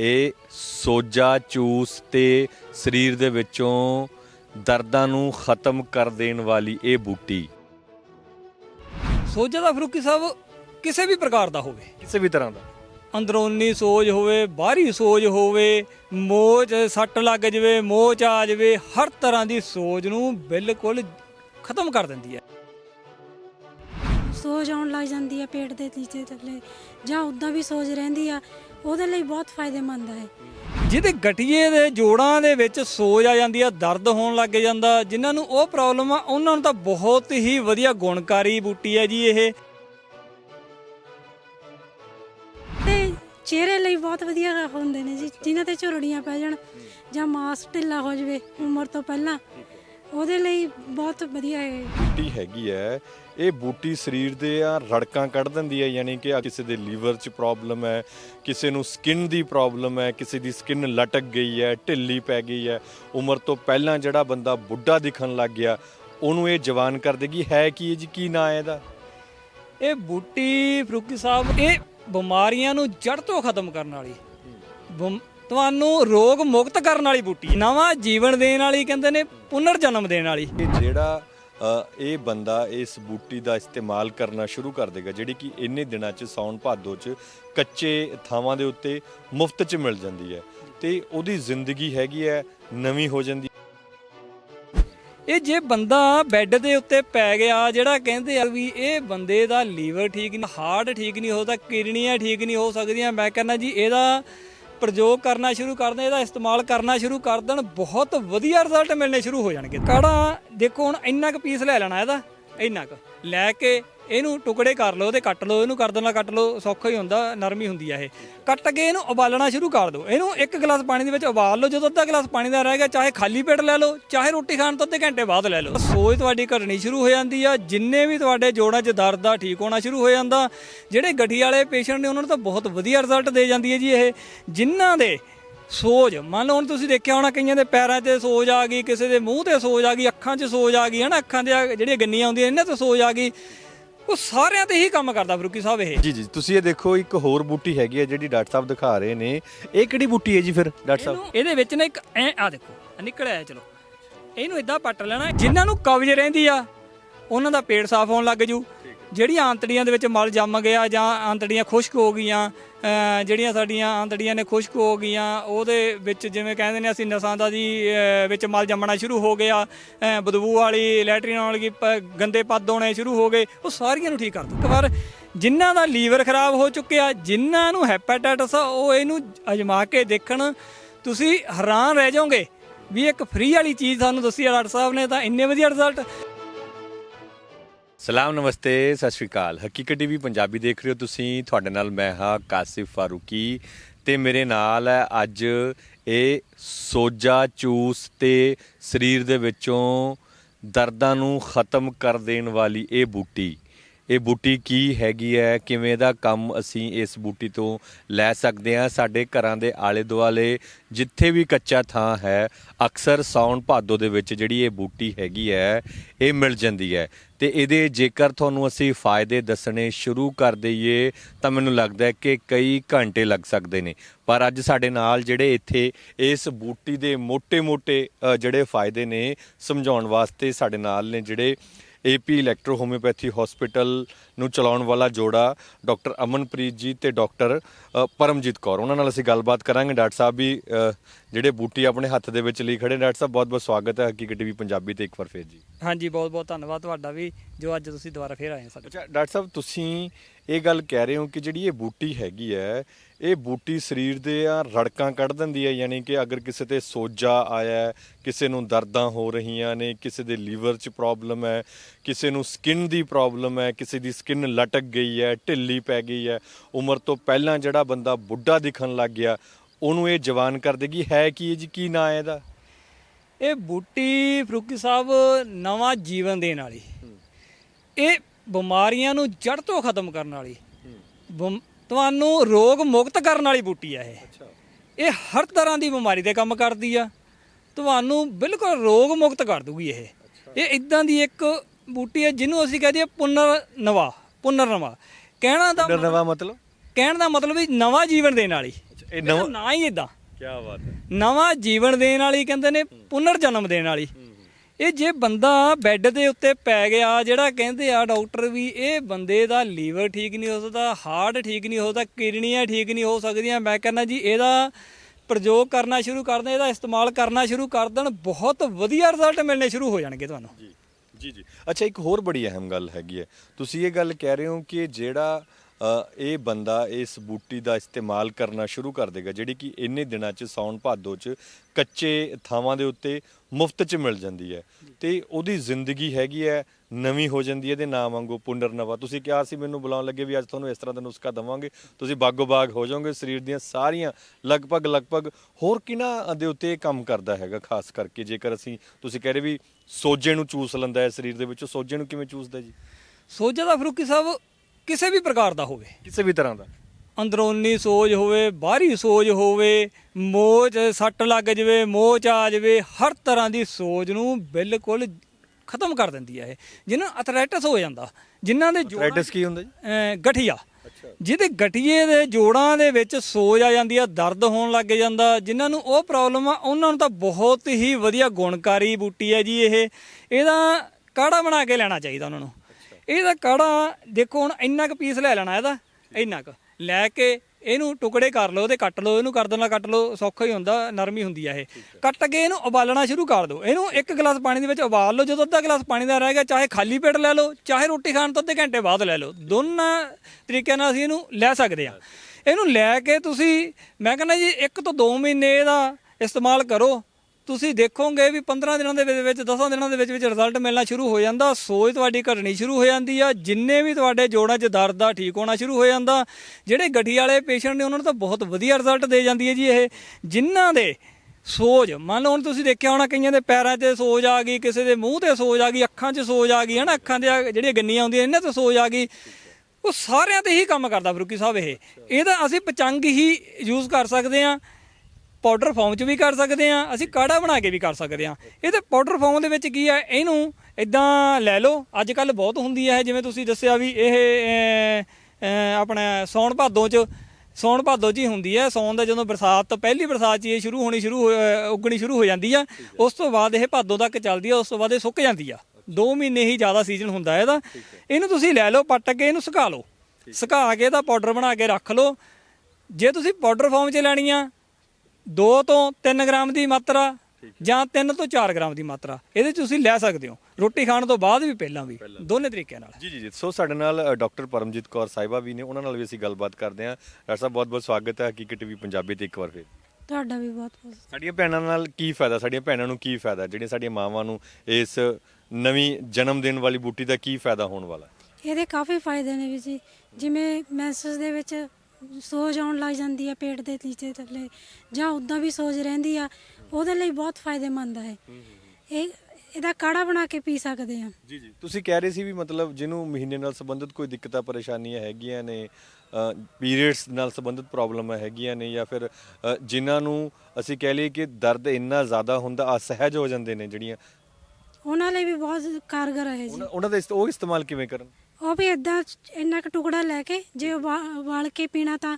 ਇਹ ਸੋਜਾ ਚੂਸ ਤੇ ਸਰੀਰ ਦੇ ਵਿੱਚੋਂ ਦਰਦਾਂ ਨੂੰ ਖਤਮ ਕਰ ਦੇਣ ਵਾਲੀ ਇਹ ਬੂਟੀ। ਸੋਜਾ ਦਾ ਫਰੂਕੀ ਸਾਹਿਬ ਕਿਸੇ ਵੀ ਪ੍ਰਕਾਰ ਦਾ ਹੋਵੇ। ਕਿਸੇ ਵੀ ਤਰ੍ਹਾਂ ਦਾ। ਅੰਦਰੂਨੀ ਸੋਜ ਹੋਵੇ ਬਾਹਰੀ ਸੋਜ ਹੋਵੇ ਮੋਚ ਸੱਟ ਲੱਗ ਜਵੇ ਮੋਚ ਆ ਜਵੇ ਹਰ ਤਰ੍ਹਾਂ ਦੀ ਸੋਜ ਨੂੰ ਬਿਲਕੁਲ ਖਤਮ ਕਰ ਦਿੰਦੀ ਹੈ। ਸੋਜ ਆਉਣ ਲੱਗ ਜਾਂਦੀ ਹੈ ਪੇਟ ਦੇ ਨੀਚੇ ਥੱਲੇ ਜਾਂ ਉਦਾਂ ਵੀ ਸੋਜ ਰਹਿੰਦੀ ਆ ਉਹਦੇ ਲਈ ਬਹੁਤ ਫਾਇਦੇਮੰਦ ਹੈ। ਜਿਹਦੇ ਗਠੀਏ ਦੇ ਜੋੜਾਂ ਦੇ ਵਿੱਚ ਸੋਜ ਆ ਜਾਂਦੀ ਆ ਦਰਦ ਹੋਣ ਲੱਗ ਜਾਂਦਾ ਜਿਨ੍ਹਾਂ ਨੂੰ ਉਹ ਪ੍ਰੋਬਲਮ ਆ ਉਹਨਾਂ ਨੂੰ ਤਾਂ ਬਹੁਤ ਹੀ ਵਧੀਆ ਗੁਣਕਾਰੀ ਬੂਟੀ ਹੈ ਜੀ ਇਹ। ਤੇ ਚਿਹਰੇ ਲਈ ਬਹੁਤ ਵਧੀਆ ਹੁੰਦੇ ਨੇ ਜੀ ਜਿਨ੍ਹਾਂ ਤੇ ਝੁਰੜੀਆਂ ਪੈ ਜਾਣ ਜਾਂ ਮਾਸ ਢਿੱਲਾ ਹੋ ਜਾਵੇ ਉਮਰ ਤੋਂ ਪਹਿਲਾਂ ਉਹਦੇ ਲਈ ਬਹੁਤ ਵਧੀਆ ਹੈ। ਬੂਟੀ ਹੈਗੀ ਹੈ ਇਹ ਬੂਟੀ ਸਰੀਰ ਦੇ ਆ ਰੜਕਾਂ ਕੱਢ ਦਿੰਦੀ ਹੈ ਯਾਨੀ ਕਿ ਕਿਸੇ ਦੇ ਲੀਵਰ 'ਚ ਪ੍ਰੋਬਲਮ ਹੈ ਕਿਸੇ ਨੂੰ ਸਕਿਨ ਦੀ ਪ੍ਰੋਬਲਮ ਹੈ ਕਿਸੇ ਦੀ ਸਕਿਨ ਲਟਕ ਗਈ ਹੈ ਢਿੱਲੀ ਪੈ ਗਈ ਹੈ ਉਮਰ ਤੋਂ ਪਹਿਲਾਂ ਜਿਹੜਾ ਬੰਦਾ ਬੁੱਢਾ ਦਿਖਣ ਲੱਗ ਗਿਆ ਉਹਨੂੰ ਇਹ ਜਵਾਨ ਕਰ ਦੇਗੀ ਹੈ ਕੀ ਇਹ ਜੀ ਕੀ ਨਾਂ ਹੈ ਇਹਦਾ ਇਹ ਬੂਟੀ ਫਰੂਕੀ ਸਾਹਿਬ ਇਹ ਬਿਮਾਰੀਆਂ ਨੂੰ ਜੜ ਤੋਂ ਖਤਮ ਕਰਨ ਵਾਲੀ ਬਮ- ਤੁਹਾਨੂੰ ਰੋਗ ਮੁਕਤ ਕਰਨ ਵਾਲੀ ਬੂਟੀ ਹੈ। ਨਵਾਂ ਜੀਵਨ ਦੇਣ ਵਾਲੀ ਕਹਿੰਦੇ ਨੇ ਪੁਨਰ ਜਨਮ ਦੇਣ ਵਾਲੀ ਕਿ ਜਿਹੜਾ ਇਹ ਬੰਦਾ ਇਸ ਬੂਟੀ ਦਾ ਇਸਤੇਮਾਲ ਕਰਨਾ ਸ਼ੁਰੂ ਕਰ ਦੇਗਾ, ਜਿਹੜੀ ਕਿ ਇੰਨੇ ਦਿਨਾਂ 'ਚ ਸੌਣ ਭਾਦੋ 'ਚ ਕੱਚੇ ਥਾਵਾਂ ਦੇ ਉੱਤੇ ਮੁਫਤ 'ਚ ਮਿਲ ਜਾਂਦੀ ਹੈ ਤੇ ਉਹਦੀ ਜ਼ਿੰਦਗੀ ਹੈਗੀ ਹੈ, ਨਵੀਂ ਹੋ ਜਾਂਦੀ ਇਹ ਜੇ ਬੰਦਾ ਬੈੱਡ ਦੇ ਉੱਤੇ ਪੈ ਗਿਆ, ਜਿਹੜਾ ਕਹਿੰਦੇ ਆ ਵੀ ਇਹ ਬੰਦੇ ਦਾ ਲੀਵਰ ਠੀਕ ਨਹੀਂ, ਹਾਰਟ ਠੀਕ ਨਹੀਂ ਹੋ ਸਕਦਾ, ਕਿਡਨੀਆਂ ਠੀਕ ਨਹੀਂ ਹੋ ਸਕਦੀਆਂ, ਮੈਂ ਕਹਿੰਦਾ ਜੀ ਇਹਦਾ ਪ੍ਰਯੋਗ ਕਰਨਾ ਸ਼ੁਰੂ ਕਰ ਦੇਣ, ਇਹਦਾ ਇਸਤੇਮਾਲ ਕਰਨਾ ਸ਼ੁਰੂ ਕਰ ਦੇਣ, ਬਹੁਤ ਵਧੀਆ ਰਿਜ਼ਲਟ ਮਿਲਣੇ ਸ਼ੁਰੂ ਹੋ ਜਾਣਗੇ। ਕਾੜਾ, ਦੇਖੋ ਹੁਣ ਇੰਨਾ ਕੁ ਪੀਸ ਲੈ ਲੈਣਾ ਇਹਦਾ, ਇੰਨਾ ਕੁ। ਲੈ ਕੇ ਇਹਨੂੰ ਟੁਕੜੇ ਕਰ ਲਓ ਤੇ ਕੱਟ ਲਓ, ਇਹਨੂੰ ਕਰਦਣ ਨਾਲ ਕੱਟ ਲਓ, ਸੌਖਾ ਹੀ ਹੁੰਦਾ, ਨਰਮੀ ਹੁੰਦੀ ਆ ਇਹ। ਕੱਟ ਕੇ ਇਹਨੂੰ ਉਬਾਲਣਾ ਸ਼ੁਰੂ ਕਰ ਦਿਓ। ਇਹਨੂੰ ਇੱਕ ਗਲਾਸ ਪਾਣੀ ਦੇ ਵਿੱਚ ਉਬਾਲ ਲਓ, ਜਦੋਂ ਅੱਧਾ ਗਲਾਸ ਪਾਣੀ ਦਾ ਰਹਿ ਗਿਆ, ਚਾਹੇ ਖਾਲੀ ਪੇਟ ਲੈ ਲਓ, ਚਾਹੇ ਰੋਟੀ ਖਾਣ ਤੋਂ ਅੱਧੇ ਘੰਟੇ ਬਾਅਦ ਲੈ ਲਓ। ਸੋਜ ਤੁਹਾਡੀ ਘਟਣੀ ਸ਼ੁਰੂ ਹੋ ਜਾਂਦੀ ਆ, ਜਿੰਨੇ ਵੀ ਤੁਹਾਡੇ ਜੋੜਾਂ 'ਚ ਦਰਦ ਆ, ਠੀਕ ਹੋਣਾ ਸ਼ੁਰੂ ਹੋ ਜਾਂਦਾ। ਜਿਹੜੇ ਗੱਠੀ ਵਾਲੇ ਪੇਸ਼ੈਂਟ ਨੇ, ਉਹਨਾਂ ਨੂੰ ਤਾਂ ਬਹੁਤ ਵਧੀਆ ਰਿਜ਼ਲਟ ਦੇ ਜਾਂਦੀ ਹੈ ਜੀ ਇਹ। ਜਿਨ੍ਹਾਂ ਦੇ ਸੋਜ, ਮੰਨ ਲਓ ਹੁਣ ਤੁਸੀਂ ਦੇਖਿਆ ਹੋਣਾ, ਕਈਆਂ ਦੇ ਪੈਰਾਂ 'ਤੇ ਸੋਜ ਆ ਗਈ, ਕਿਸੇ ਦੇ ਮੂੰਹ ਤੇ ਸੋਜ ਆ ਗਈ, ਅੱਖਾਂ 'ਚ ਸੋਜ ਆ ਗਈ, ਹਨਾ? ਅੱਖਾਂ ਦੇ ਜਿਹੜੀਆਂ ਗੰਨੀਆਂ ਹੁੰਦੀਆਂ, ਇਹਨਾਂ ਤੇ ਸੋਜ ਆ ਗਈ। ਉਹ ਸਾਰਿਆਂ ਤੇ ਹੀ ਕੰਮ ਕਰਦਾ ਫਰੂਕੀ ਸਾਹਿਬ ਇਹ। ਜੀ ਜੀ ਤੁਸੀਂ ਇਹ ਦੇਖੋ ਇੱਕ ਹੋਰ ਬੂਟੀ ਹੈਗੀ ਹੈ ਜਿਹੜੀ ਡਾਕਟਰ ਸਾਹਿਬ ਦਿਖਾ ਰਹੇ ਨੇ। ਇਹ ਕਿਹੜੀ ਬੂਟੀ ਹੈ ਜੀ ਫਿਰ ਡਾਕਟਰ ਸਾਹਿਬ? ਇਹਨੂੰ ਇਹਦੇ ਵਿੱਚ ਨਾ ਇੱਕ ਐ ਆ ਦੇਖੋ ਆਹ ਨਿਕਲਿਆ ਹੈ, ਚਲੋ। ਇਹਨੂੰ ਇਦਾਂ ਪੱਟ ਲੈਣਾ ਜਿਨ੍ਹਾਂ ਨੂੰ ਕਬਜ਼ ਰਹਿੰਦੀ ਆ ਉਹਨਾਂ ਦਾ ਪੇਟ ਸਾਫ਼ ਹੋਣ ਲੱਗ ਜੂ। ਜਿਹੜੀਆਂ ਆਂਤੜੀਆਂ ਦੇ ਵਿੱਚ ਮਲ ਜੰਮ ਗਿਆ ਜਾਂ ਆਂਤੜੀਆਂ ਖੁਸ਼ਕ ਹੋ ਗਈਆਂ ਜਿਹੜੀਆਂ ਸਾਡੀਆਂ ਆਂਤੜੀਆਂ ਨੇ ਖੁਸ਼ਕ ਹੋ ਗਈਆਂ, ਉਹਦੇ ਵਿੱਚ ਜਿਵੇਂ ਕਹਿੰਦੇ ਨੇ ਅਸੀਂ ਨਸਾਂ ਦਾ ਜੀ ਵਿੱਚ ਮਲ ਜੰਮਣਾ ਸ਼ੁਰੂ ਹੋ ਗਿਆ ਬਦਬੂ ਵਾਲੀ ਲੈਟਰੀਨ ਵਾਲੀ ਪ- ਗੰਦੇ ਪੱਦ ਆਉਣੇ ਸ਼ੁਰੂ ਹੋ ਗਏ, ਉਹ ਸਾਰੀਆਂ ਨੂੰ ਠੀਕ ਕਰ ਦੋ ਇੱਕ ਵਾਰ ਜਿਨ੍ਹਾਂ ਦਾ ਲੀਵਰ ਖਰਾਬ ਹੋ ਚੁੱਕਿਆ, ਜਿਨ੍ਹਾਂ ਨੂੰ ਹੈਪੇਟਾਈਟਸ ਉਹ ਇਹਨੂੰ ਅਜਮਾ ਕੇ ਦੇਖਣ, ਤੁਸੀਂ ਹੈਰਾਨ ਰਹਿ ਜਾਓਗੇ ਵੀ ਇੱਕ ਫ੍ਰੀ ਵਾਲੀ ਚੀਜ਼ ਸਾਨੂੰ ਦੱਸੀ ਆ, ਡਾਕਟਰ ਸਾਹਿਬ ਨੇ ਤਾਂ ਇੰਨੇ ਵਧੀਆ ਰਿਜ਼ਲਟ ਸਲਾਮ, ਨਮਸਤੇ, ਸਤਿ ਸ਼੍ਰੀ ਅਕਾਲ। ਹਕੀਕਤ ਟੀਵੀ ਪੰਜਾਬੀ ਦੇਖ ਰਹੇ ਹੋ ਤੁਸੀਂ। ਤੁਹਾਡੇ ਨਾਲ ਮੈਂ ਹਾਂ ਕਾਸਿਫ ਫਾਰੂਕੀ ਤੇ ਮੇਰੇ ਨਾਲ ਹੈ ਅੱਜ ਇਹ ਸੋਜਾ ਚੂਸ ਤੇ ਸਰੀਰ ਦੇ ਵਿੱਚੋਂ ਦਰਦਾਂ ਨੂੰ ਖਤਮ ਕਰ ਦੇਣ ਵਾਲੀ ਇਹ ਬੂਟੀ। ਇਹ ਬੂਟੀ ਕੀ ਹੈਗੀ ਹੈ? ਕਿਵੇਂ ਦਾ ਕੰਮ ਅਸੀਂ ਇਸ ਬੂਟੀ ਤੋਂ ਲੈ ਸਕਦੇ ਹਾਂ? ਸਾਡੇ ਘਰਾਂ ਦੇ ਆਲੇ ਦੁਆਲੇ ਜਿੱਥੇ ਵੀ ਕੱਚਾ ਥਾਂ ਹੈ, ਅਕਸਰ ਸੌਣ ਭਾਦੋ ਦੇ ਵਿੱਚ ਜਿਹੜੀ ਇਹ ਬੂਟੀ ਹੈਗੀ ਹੈ, ਇਹ ਮਿਲ ਜਾਂਦੀ ਹੈ। ਤੇ ਇਹਦੇ ਜੇਕਰ ਤੁਹਾਨੂੰ ਅਸੀਂ ਫਾਇਦੇ ਦੱਸਣੇ ਸ਼ੁਰੂ ਕਰ ਦਈਏ, ਤਾਂ ਮੈਨੂੰ ਲੱਗਦਾ ਹੈ ਕਿ ਕਈ ਘੰਟੇ ਲੱਗ ਸਕਦੇ ਨੇ। ਪਰ ਅੱਜ ਸਾਡੇ ਨਾਲ ਜਿਹੜੇ ਇੱਥੇ ਇਸ ਬੂਟੀ ਦੇ ਮੋٹے-ਮੋٹے ਜਿਹੜੇ ਫਾਇਦੇ ਨੇ ਸਮਝਾਉਣ ਵਾਸਤੇ ਸਾਡੇ ਨਾਲ ਨੇ ਜਿਹੜੇ ਏਪੀ ਇਲੈਕਟ੍ਰੋ ਹੋਮਿਓਪੈਥੀ ਹਸਪੀਟਲ ਨੂੰ ਚਲਾਉਣ ਵਾਲਾ ਜੋੜਾ ਡਾਕਟਰ ਅਮਨਪ੍ਰੀਤ ਜੀ ਤੇ ਡਾਕਟਰ ਪਰਮਜੀਤ ਕੌਰ। ਉਹਨਾਂ ਨਾਲ ਅਸੀਂ ਗੱਲਬਾਤ ਕਰਾਂਗੇ। ਡਾਕਟਰ ਸਾਹਿਬ ਵੀ ਜਿਹੜੇ ਬੂਟੀ ਆਪਣੇ ਹੱਥ ਦੇ ਵਿੱਚ ਲਈ ਖੜੇ ਡਾਕਟਰ ਸਾਹਿਬ ਬਹੁਤ ਬਹੁਤ ਸਵਾਗਤ ਹੈ। ਹਕੀਕਤ ਟੀਵੀ ਪੰਜਾਬੀ ਤੇ ਇੱਕ ਵਾਰ ਫੇਰ ਜੀ। ਹਾਂਜੀ ਬਹੁਤ ਬਹੁਤ ਧੰਨਵਾਦ ਤੁਹਾਡਾ ਵੀ ਜੋ ਅੱਜ ਤੁਸੀਂ ਦੁਬਾਰਾ ਫੇਰ ਆਏ ਹੋ ਸਾਡੇ ਅੱਛਾ ਡਾਕਟਰ ਸਾਹਿਬ ਤੁਸੀਂ ਇਹ ਗੱਲ ਕਹਿ ਰਹੇ ਹੋ ਕਿ ਜਿਹੜੀ ਇਹ ਬੂਟੀ ਹੈਗੀ ਹੈ ਇਹ ਬੂਟੀ ਸਰੀਰ ਦੇ ਆ ਰੜਕਾਂ ਕੱਢ ਦਿੰਦੀ ਹੈ ਯਾਨੀ ਕਿ ਅਗਰ ਕਿਸੇ ਤੇ ਸੋਜਾ ਆਇਆ ਹੈ ਕਿਸੇ ਨੂੰ ਦਰਦਾਂ ਹੋ ਰਹੀਆਂ ਨੇ ਕਿਸੇ ਦੇ ਲੀਵਰ 'ਚ ਪ੍ਰੋਬਲਮ ਹੈ ਕਿਸੇ ਨੂੰ ਸਕਿਨ ਦੀ ਪ੍ਰੋਬਲਮ ਹੈ ਕਿਸੇ ਦੀ ਸਕਿਨ ਲਟਕ ਗਈ ਹੈ ਢਿੱਲੀ ਪੈ ਗਈ ਹੈ। ਉਮਰ ਤੋਂ ਪਹਿਲਾਂ ਜਿਹੜਾ ਬੰਦਾ ਬੁੱਢਾ ਦਿਖਣ ਲੱਗ ਗਿਆ ਉਹਨੂੰ ਇਹ ਜਵਾਨ ਕਰ ਦੇਗੀ। ਹੈ ਕੀ ਇਹ ਜੀ? ਕੀ ਨਾਂ ਹੈ ਇਹਦਾ? ਇਹ ਬੂਟੀ ਫਰੂਕੀ ਸਾਹਿਬ ਨਵਾਂ ਜੀਵਨ ਦੇਣ ਵਾਲੀ। ਇਹ ਬਿਮਾਰੀਆਂ ਨੂੰ ਜੜ ਤੋਂ ਖਤਮ ਕਰਨ ਵਾਲੀ। ਬਮ- ਤੁਹਾਨੂੰ ਰੋਗ ਮੁਕਤ ਕਰਨ ਵਾਲੀ ਬੂਟੀ ਆ ਇਹ। ਅੱਛਾ। ਇਹ ਹਰ ਤਰ੍ਹਾਂ ਦੀ ਬਿਮਾਰੀ ਤੇ ਕੰਮ ਕਰਦੀ ਆ। ਤੁਹਾਨੂੰ ਬਿਲਕੁਲ ਰੋਗ ਮੁਕਤ ਕਰ ਦੂਗੀ ਇਹ। ਇਹ ਇਦਾਂ ਦੀ ਇੱਕ ਬੂਟੀ ਹੈ ਜਿਹਨੂੰ ਅਸੀਂ ਕਹਦੇ ਆ ਪੁਨਰ ਨਵਾ ਪੁਨਰ ਨਵਾ ਕਹਿਣਾ ਦਾ ਨਵਾਂ ਮਤਲਬ ਕਹਿਣ ਦਾ ਮਤਲਬ ਵੀ ਨਵਾਂ ਜੀਵਨ ਦੇਣ ਵਾਲੀ। ਇਹ ਨਵਾਂ ਨਾਂ ਹੀ ਇਦਾਂ ਕੀ ਬਾਤ ਹੈ। ਨਵਾਂ ਜੀਵਨ ਦੇਣ ਵਾਲੀ ਕਹਿੰਦੇ ਨੇ ਪੁਨਰ ਜਨਮ ਦੇਣ ਵਾਲੀ। ਇਹ ਜੇ ਬੰਦਾ ਬੈੱਡ ਦੇ ਉੱਤੇ ਪੈ ਗਿਆ ਜਿਹੜਾ ਕਹਿੰਦੇ ਆ ਡਾਕਟਰ ਵੀ ਇਹ ਬੰਦੇ ਦਾ ਲੀਵਰ ਠੀਕ ਨਹੀਂ ਹੋ ਸਕਦਾ ਹਾਰਟ ਠੀਕ ਨਹੀਂ ਹੋ ਸਕਦਾ ਕਿਡਨੀਆਂ ਠੀਕ ਨਹੀਂ ਹੋ ਸਕਦੀਆਂ। ਮੈਂ ਕਹਿੰਦਾ ਜੀ ਇਹਦਾ ਪ੍ਰਯੋਗ ਕਰਨਾ ਸ਼ੁਰੂ ਕਰ ਦੇਣ ਇਹਦਾ ਇਸਤੇਮਾਲ ਕਰਨਾ ਸ਼ੁਰੂ ਕਰ ਦੇਣ ਬਹੁਤ ਵਧੀਆ ਰਿਜ਼ਲਟ ਮਿਲਣੇ ਸ਼ੁਰੂ ਹੋ ਜਾਣਗੇ ਤੁਹਾਨੂੰ। ਜੀ ਜੀ। ਅੱਛਾ ਇੱਕ ਹੋਰ ਬੜੀ ਅਹਿਮ ਗੱਲ ਹੈਗੀ ਹੈ। ਤੁਸੀਂ ਇਹ ਗੱਲ ਕਹਿ ਰਹੇ ਹੋ ਕਿ ਜਿਹੜਾ ਅ, ਇਹ ਬੰਦਾ ਇਸ ਬੂਟੀ ਦਾ ਇਸਤੇਮਾਲ ਕਰਨਾ ਸ਼ੁਰੂ ਕਰ ਦੇਗਾ ਜਿਹੜੀ ਕਿ ਇੰਨੇ ਦਿਨਾਂ 'ਚ ਸਾਉਣ ਭਾਦੋ 'ਚ ਕੱਚੇ ਥਾਵਾਂ ਦੇ ਉੱਤੇ ਮੁਫਤ 'ਚ ਮਿਲ ਜਾਂਦੀ ਹੈ। ਤੇ ਉਹਦੀ ਜ਼ਿੰਦਗੀ ਹੈਗੀ ਹੈ ਨਵੀਂ ਹੋ ਜਾਂਦੀ ਹੈ ਇਹਦੇ ਨਾਮ ਵਾਂਗੂ ਪੁਨਰਨਵਾ। ਤੁਸੀਂ ਕਿਹਾ ਸੀ ਮੈਨੂੰ ਬੁਲਾਉਣ ਲੱਗੇ ਵੀ ਅੱਜ ਤੁਹਾਨੂੰ ਇਸ ਤਰ੍ਹਾਂ ਦਾ ਨੁਸਖਾ ਦਵਾਂਗੇ ਤੁਸੀਂ ਬਾਗੋ ਬਾਗ ਹੋ ਜਾਓਗੇ ਸਰੀਰ ਦੀਆਂ ਸਾਰੀਆਂ ਲਗਭਗ ਲਗਭਗ ਹੋਰ ਕਿਹਨਾਂ ਦੇ ਉੱਤੇ ਇਹ ਕੰਮ ਕਰਦਾ ਹੈਗਾ ਖਾਸ ਕਰਕੇ ਜੇਕਰ ਅਸੀਂ ਤੁਸੀਂ ਕਹਿ ਰਹੇ ਵੀ ਸੋਜੇ ਨੂੰ ਚੂਸ ਲੈਂਦਾ ਹੈ ਸਰੀਰ ਦੇ ਵਿੱਚੋਂ ਸੋਜੇ ਨੂੰ ਕਿਵੇਂ ਚੂਸਦਾ ਜੀ? ਸੋਜਾ ਦਾ ਫਰੂਕੀ ਸਾਹਿਬ ਕਿਸੇ ਵੀ ਪ੍ਰਕਾਰ ਦਾ ਹੋਵੇ। ਕਿਸੇ ਵੀ ਤਰ੍ਹਾਂ ਦਾ। ਅੰਦਰੂਨੀ ਸੋਜ ਹੋਵੇ ਬਾਹਰੀ ਸੋਜ ਹੋਵੇ ਮੋਚ ਸੱਟ ਲੱਗ ਜਵੇ ਮੋਚ ਆ ਜਵੇ ਹਰ ਤਰ੍ਹਾਂ ਦੀ ਸੋਜ ਨੂੰ ਬਿਲਕੁਲ ਖਤਮ ਕਰ ਦਿੰਦੀ ਹੈ ਇਹ। ਜਿਨ੍ਹਾਂ ਅਥਲੈਟਿਸ ਹੋ ਜਾਂਦਾ। ਜਿਨ੍ਹਾਂ ਦੇ ਜੋੜਾਂ ਆਰਥਰਾਈਟਿਸ ਕੀ ਹੁੰਦਾ ਜੀ? ਗਠੀਆ। ਜਿਹਦੇ ਗਠੀਏ ਦੇ ਜੋੜਾਂ ਦੇ ਵਿੱਚ ਸੋਜ ਆ ਜਾਂਦੀ ਆ ਦਰਦ ਹੋਣ ਲੱਗ ਜਾਂਦਾ। ਜਿਨ੍ਹਾਂ ਨੂੰ ਉਹ ਪ੍ਰੋਬਲਮ ਆ ਉਹਨਾਂ ਨੂੰ ਤਾਂ ਬਹੁਤ ਹੀ ਵਧੀਆ ਗੁਣਕਾਰੀ ਬੂਟੀ ਹੈ ਜੀ ਇਹ। ਇਹਦਾ ਕਾੜਾ ਬਣਾ ਕੇ ਲੈਣਾ ਚਾਹੀਦਾ ਉਹਨਾਂ ਨੂੰ। ਇਹਦਾ ਕਾੜਾ ਦੇਖੋ ਹੁਣ ਇੰਨਾ ਕੁ ਪੀਸ ਲੈ ਲੈਣਾ ਇਹਦਾ ਇੰਨਾ ਕੁ। ਲੈ ਕੇ ਇਹਨੂੰ ਟੁਕੜੇ ਕਰ ਲਓ ਤੇ ਕੱਟ ਲਓ ਇਹਨੂੰ ਕਰ ਦੇਣਾ ਕੱਟ ਲਓ ਸੌਖਾ ਹੀ ਹੁੰਦਾ ਨਰਮੀ ਹੁੰਦੀ ਆ ਇਹ। ਕੱਟ ਕੇ ਇਹਨੂੰ ਉਬਾਲਣਾ ਸ਼ੁਰੂ ਕਰ ਦਿਓ। ਇਹਨੂੰ ਇੱਕ ਗਲਾਸ ਪਾਣੀ ਦੇ ਵਿੱਚ ਉਬਾਲ ਲਓ ਜਦੋਂ ਅੱਧਾ ਗਲਾਸ ਪਾਣੀ ਦਾ ਰਹਿ ਗਿਆ ਚਾਹੇ ਖਾਲੀ ਪੇਟ ਲੈ ਲਓ ਚਾਹੇ ਰੋਟੀ ਖਾਣ ਤੋਂ ਅੱਧੇ ਘੰਟੇ ਬਾਅਦ ਲੈ ਲਓ। ਦੋਨਾਂ ਤਰੀਕਿਆਂ ਨਾਲ ਅਸੀਂ ਇਹਨੂੰ ਲੈ ਸਕਦੇ ਆ। ਇਹਨੂੰ ਲੈ ਕੇ ਤੁਸੀਂ ਮੈਂ ਕਹਿੰਦਾ ਜੀ ਇੱਕ ਤੋਂ 2 ਮਹੀਨੇ ਇਹਦਾ ਇਸਤੇਮਾਲ ਕਰੋ। ਤੁਸੀਂ ਦੇਖੋਗੇ ਵੀ 15 ਦਿਨਾਂ ਦੇ ਵਿੱਚ ਵਿੱਚ 10 ਦਿਨਾਂ ਦੇ ਵਿੱਚ ਵਿੱਚ ਰਿਜ਼ਲਟ ਮਿਲਣਾ ਸ਼ੁਰੂ ਹੋ ਜਾਂਦਾ। ਸੋਜ ਤੁਹਾਡੀ ਘਟਣੀ ਸ਼ੁਰੂ ਹੋ ਜਾਂਦੀ ਆ। ਜਿੰਨੇ ਵੀ ਤੁਹਾਡੇ ਜੋੜਾਂ 'ਚ ਦਰਦ ਆ, ਠੀਕ ਹੋਣਾ ਸ਼ੁਰੂ ਹੋ ਜਾਂਦਾ। ਜਿਹੜੇ ਗੱਡੀ ਵਾਲੇ ਪੇਸ਼ੈਂਟ ਨੇ, ਉਹਨਾਂ ਨੂੰ ਤਾਂ ਬਹੁਤ ਵਧੀਆ ਰਿਜ਼ਲਟ ਦੇ ਜਾਂਦੀ ਹੈ ਜੀ ਇਹ। ਜਿਨ੍ਹਾਂ ਦੇ ਸੋਜ, ਮੰਨ ਲਓ ਹੁਣ ਤੁਸੀਂ ਦੇਖਿਆ ਹੋਣਾ, ਕਈਆਂ ਦੇ ਪੈਰਾਂ 'ਤੇ ਸੋਜ ਆ ਗਈ, ਕਿਸੇ ਦੇ ਮੂੰਹ ਤੇ ਸੋਜ ਆ ਗਈ, ਅੱਖਾਂ 'ਚ ਸੋਜ ਆ ਗਈ, ਹਨਾ? ਅੱਖਾਂ ਦੇ ਜਿਹੜੀਆਂ ਗੰਨੀਆਂ ਹੁੰਦੀਆਂ, ਇਹਨਾਂ ਤੇ ਸੋਜ ਆ ਗਈ। ਉਹ ਸਾਰਿਆਂ ਤੇ ਹੀ ਕੰਮ ਕਰਦਾ ਫਰੂਕੀ ਸਾਹਿਬ ਇਹ। ਇਹਦਾ ਅਸੀਂ ਪਚੰਗ ਹੀ ਯੂਜ਼ ਕਰ ਸਕਦੇ ਆ ਪਾਊਡਰ ਫਾਰਮ 'ਚ ਵੀ ਕਰ ਸਕਦੇ ਆ ਅਸੀਂ ਕਾੜਾ ਬਣਾ ਕੇ ਵੀ ਕਰ ਸਕਦੇ ਆ ਇਹਦੇ ਪਾਊਡਰ ਫਾਰਮ ਦੇ ਵਿੱਚ ਕੀ ਹੈ, ਇਹਨੂੰ ਇਦਾਂ ਲੈ ਲਓ ਅੱਜ ਕੱਲ ਬਹੁਤ ਹੁੰਦੀ ਹੈ, ਜਿਵੇਂ ਤੁਸੀਂ ਦੱਸਿਆ ਵੀ ਇਹ ਆਪਣਾ ਸੌਣ ਭਾਦੋਂ 'ਚ ਸੌਣ ਭਾਦੋਂ 'ਚ ਹੀ ਹੁੰਦੀ ਹੈ। ਸੌਣ ਦਾ ਜਦੋਂ ਬਰਸਾਤ ਤੋਂ ਪਹਿਲੀ ਬਰਸਾਤ 'ਚ ਇਹ ਸ਼ੁਰੂ ਹੋਣੀ ਸ਼ੁਰੂ ਹੋ- ਉੱਗਣੀ ਸ਼ੁਰੂ ਹੋ ਜਾਂਦੀ ਆ, ਉਸ ਤੋਂ ਬਾਅਦ ਇਹ ਭਾਦੋਂ ਤੱਕ ਚੱਲਦੀ ਆ, ਉਸ ਤੋਂ ਬਾਅਦ ਇਹ ਸੁੱਕ ਜਾਂਦੀ ਆ। 2 ਮਹੀਨੇ ਹੀ ਜ਼ਿਆਦਾ ਸੀਜ਼ਨ ਹੁੰਦਾ ਇਹਦਾ। ਇਹਨੂੰ ਤੁਸੀਂ ਲੈ ਲਓ, ਪੱਟ ਕੇ ਇਹਨੂੰ ਸੁਕਾ ਲਓ। ਸੁਕਾ ਕੇ ਇਹਦਾ ਪਾਊਡਰ ਬਣਾ ਕੇ ਰੱਖ ਲਓ। ਜੇ ਤੁਸੀਂ ਪਾਊਡਰ ਫਾਰਮ 'ਚ ਲੈਣੀ ਆ 2 ਤੋਂ 3 ਗ੍ਰਾਮ ਦੀ ਮਾਤਰਾ ਜਾਂ 3 ਤੋਂ 4 ਗ੍ਰਾਮ ਦੀ ਮਾਤਰਾ ਇਹਦੇ 'ਚ ਤੁਸੀਂ ਲੈ ਸਕਦੇ ਹੋ। ਰੋਟੀ ਖਾਣ ਤੋਂ ਬਾਅਦ ਵੀ ਪਹਿਲਾਂ ਵੀ ਦੋਨੇ ਤਰੀਕਿਆਂ ਨਾਲ। ਜੀ ਜੀ ਜੀ। ਸੋ ਸਾਡੇ ਨਾਲ ਡਾਕਟਰ ਪਰਮਜੀਤ ਕੌਰ ਸਾਹਿਬਾ ਵੀ ਨੇ ਉਹਨਾਂ ਨਾਲ ਵੀ ਅਸੀਂ ਗੱਲਬਾਤ ਕਰਦੇ ਹਾਂ। ਡਾਕਟਰ ਸਾਹਿਬ ਬਹੁਤ ਬਹੁਤ ਸਵਾਗਤ ਹੈ ਹਕੀਕਤ ਟੀਵੀ ਪੰਜਾਬੀ ਤੇ ਇੱਕ ਵਾਰ ਫਿਰ। ਤੁਹਾਡਾ ਵੀ ਬਹੁਤ ਬਹੁਤ ਸਾਡੀਆਂ ਭੈਣਾਂ ਨਾਲ ਕੀ ਫਾਇਦਾ? ਸਾਡੀਆਂ ਭੈਣਾਂ ਨੂੰ ਕੀ ਫਾਇਦਾ? ਜਿਹੜੀਆਂ ਸਾਡੀਆਂ ਮਾਵਾਂ ਨੂੰ ਇਸ ਨਵੀਂ ਜਨਮ ਦੇਣ ਵਾਲੀ ਬੂਟੀ ਦਾ ਕੀ ਫਾਇਦਾ ਹੋਣ ਵਾਲਾ? ਇਹਦੇ ਕਾਫੀ ਫਾਇਦੇ ਨੇ ਵੀ ਜੀ। ਜਿਵੇਂ ਮੈਂਸਸ ਦੇ ਵਿੱਚ ਸੋਜ ਆਉਣ ਲੱਗ ਜਾਂਦੀ ਆ ਪੇਟ ਦੇ ਨੀਚੇ ਥੱਲੇ ਜਾਂ ਉਦਾਂ ਵੀ ਸੋਜ ਰਹਿੰਦੀ ਆ ਉਹਦੇ ਲਈ ਬਹੁਤ ਫਾਇਦੇਮੰਦ ਹੈ ਇਹ ਇਹਦਾ ਕਾੜਾ ਬਣਾ ਕੇ ਪੀ ਸਕਦੇ ਆ। ਜੀ ਜੀ। ਤੁਸੀਂ ਕਹਿ ਰਹੇ ਸੀ ਵੀ ਮਤਲਬ ਜਿਹਨੂੰ ਮਹੀਨੇ ਨਾਲ ਸੰਬੰਧਿਤ ਕੋਈ ਦਿੱਕਤਾਂ ਪਰੇਸ਼ਾਨੀਆਂ ਹੈਗੀਆਂ ਨੇ ਪੀਰੀਅਡਸ ਨਾਲ ਸੰਬੰਧਿਤ ਪ੍ਰੋਬਲਮਾਂ ਹੈਗੀਆਂ ਨੇ ਜਾਂ ਫਿਰ ਅ, ਜਿਨ੍ਹਾਂ ਨੂੰ ਅਸੀਂ ਕਹਿ ਲਈਏ ਕਿ ਦਰਦ ਇੰਨਾ ਜ਼ਿਆਦਾ ਹੁੰਦਾ ਅਸਹਿਜ ਹੋ ਜਾਂਦੇ ਨੇ ਜਿਹੜੀਆਂ ਉਹਨਾਂ ਲਈ ਵੀ ਬਹੁਤ ਕਾਰਗਰ ਹੈ ਜੀ। ਉਹਨਾਂ- ਉਹਨਾਂ ਦਾ ਇਸਤ- ਉਹ ਇਸਤੇਮਾਲ ਕਿਵੇਂ ਕਰਨ? ਉਹ ਵੀ ਇਦਾਂ ਇੰਨਾ ਕੁ ਟੁਕੜਾ ਲੈ ਕੇ ਜੇ ਉਬਾ- ਉਬਾਲ ਕੇ ਪੀਣਾ ਤਾਂ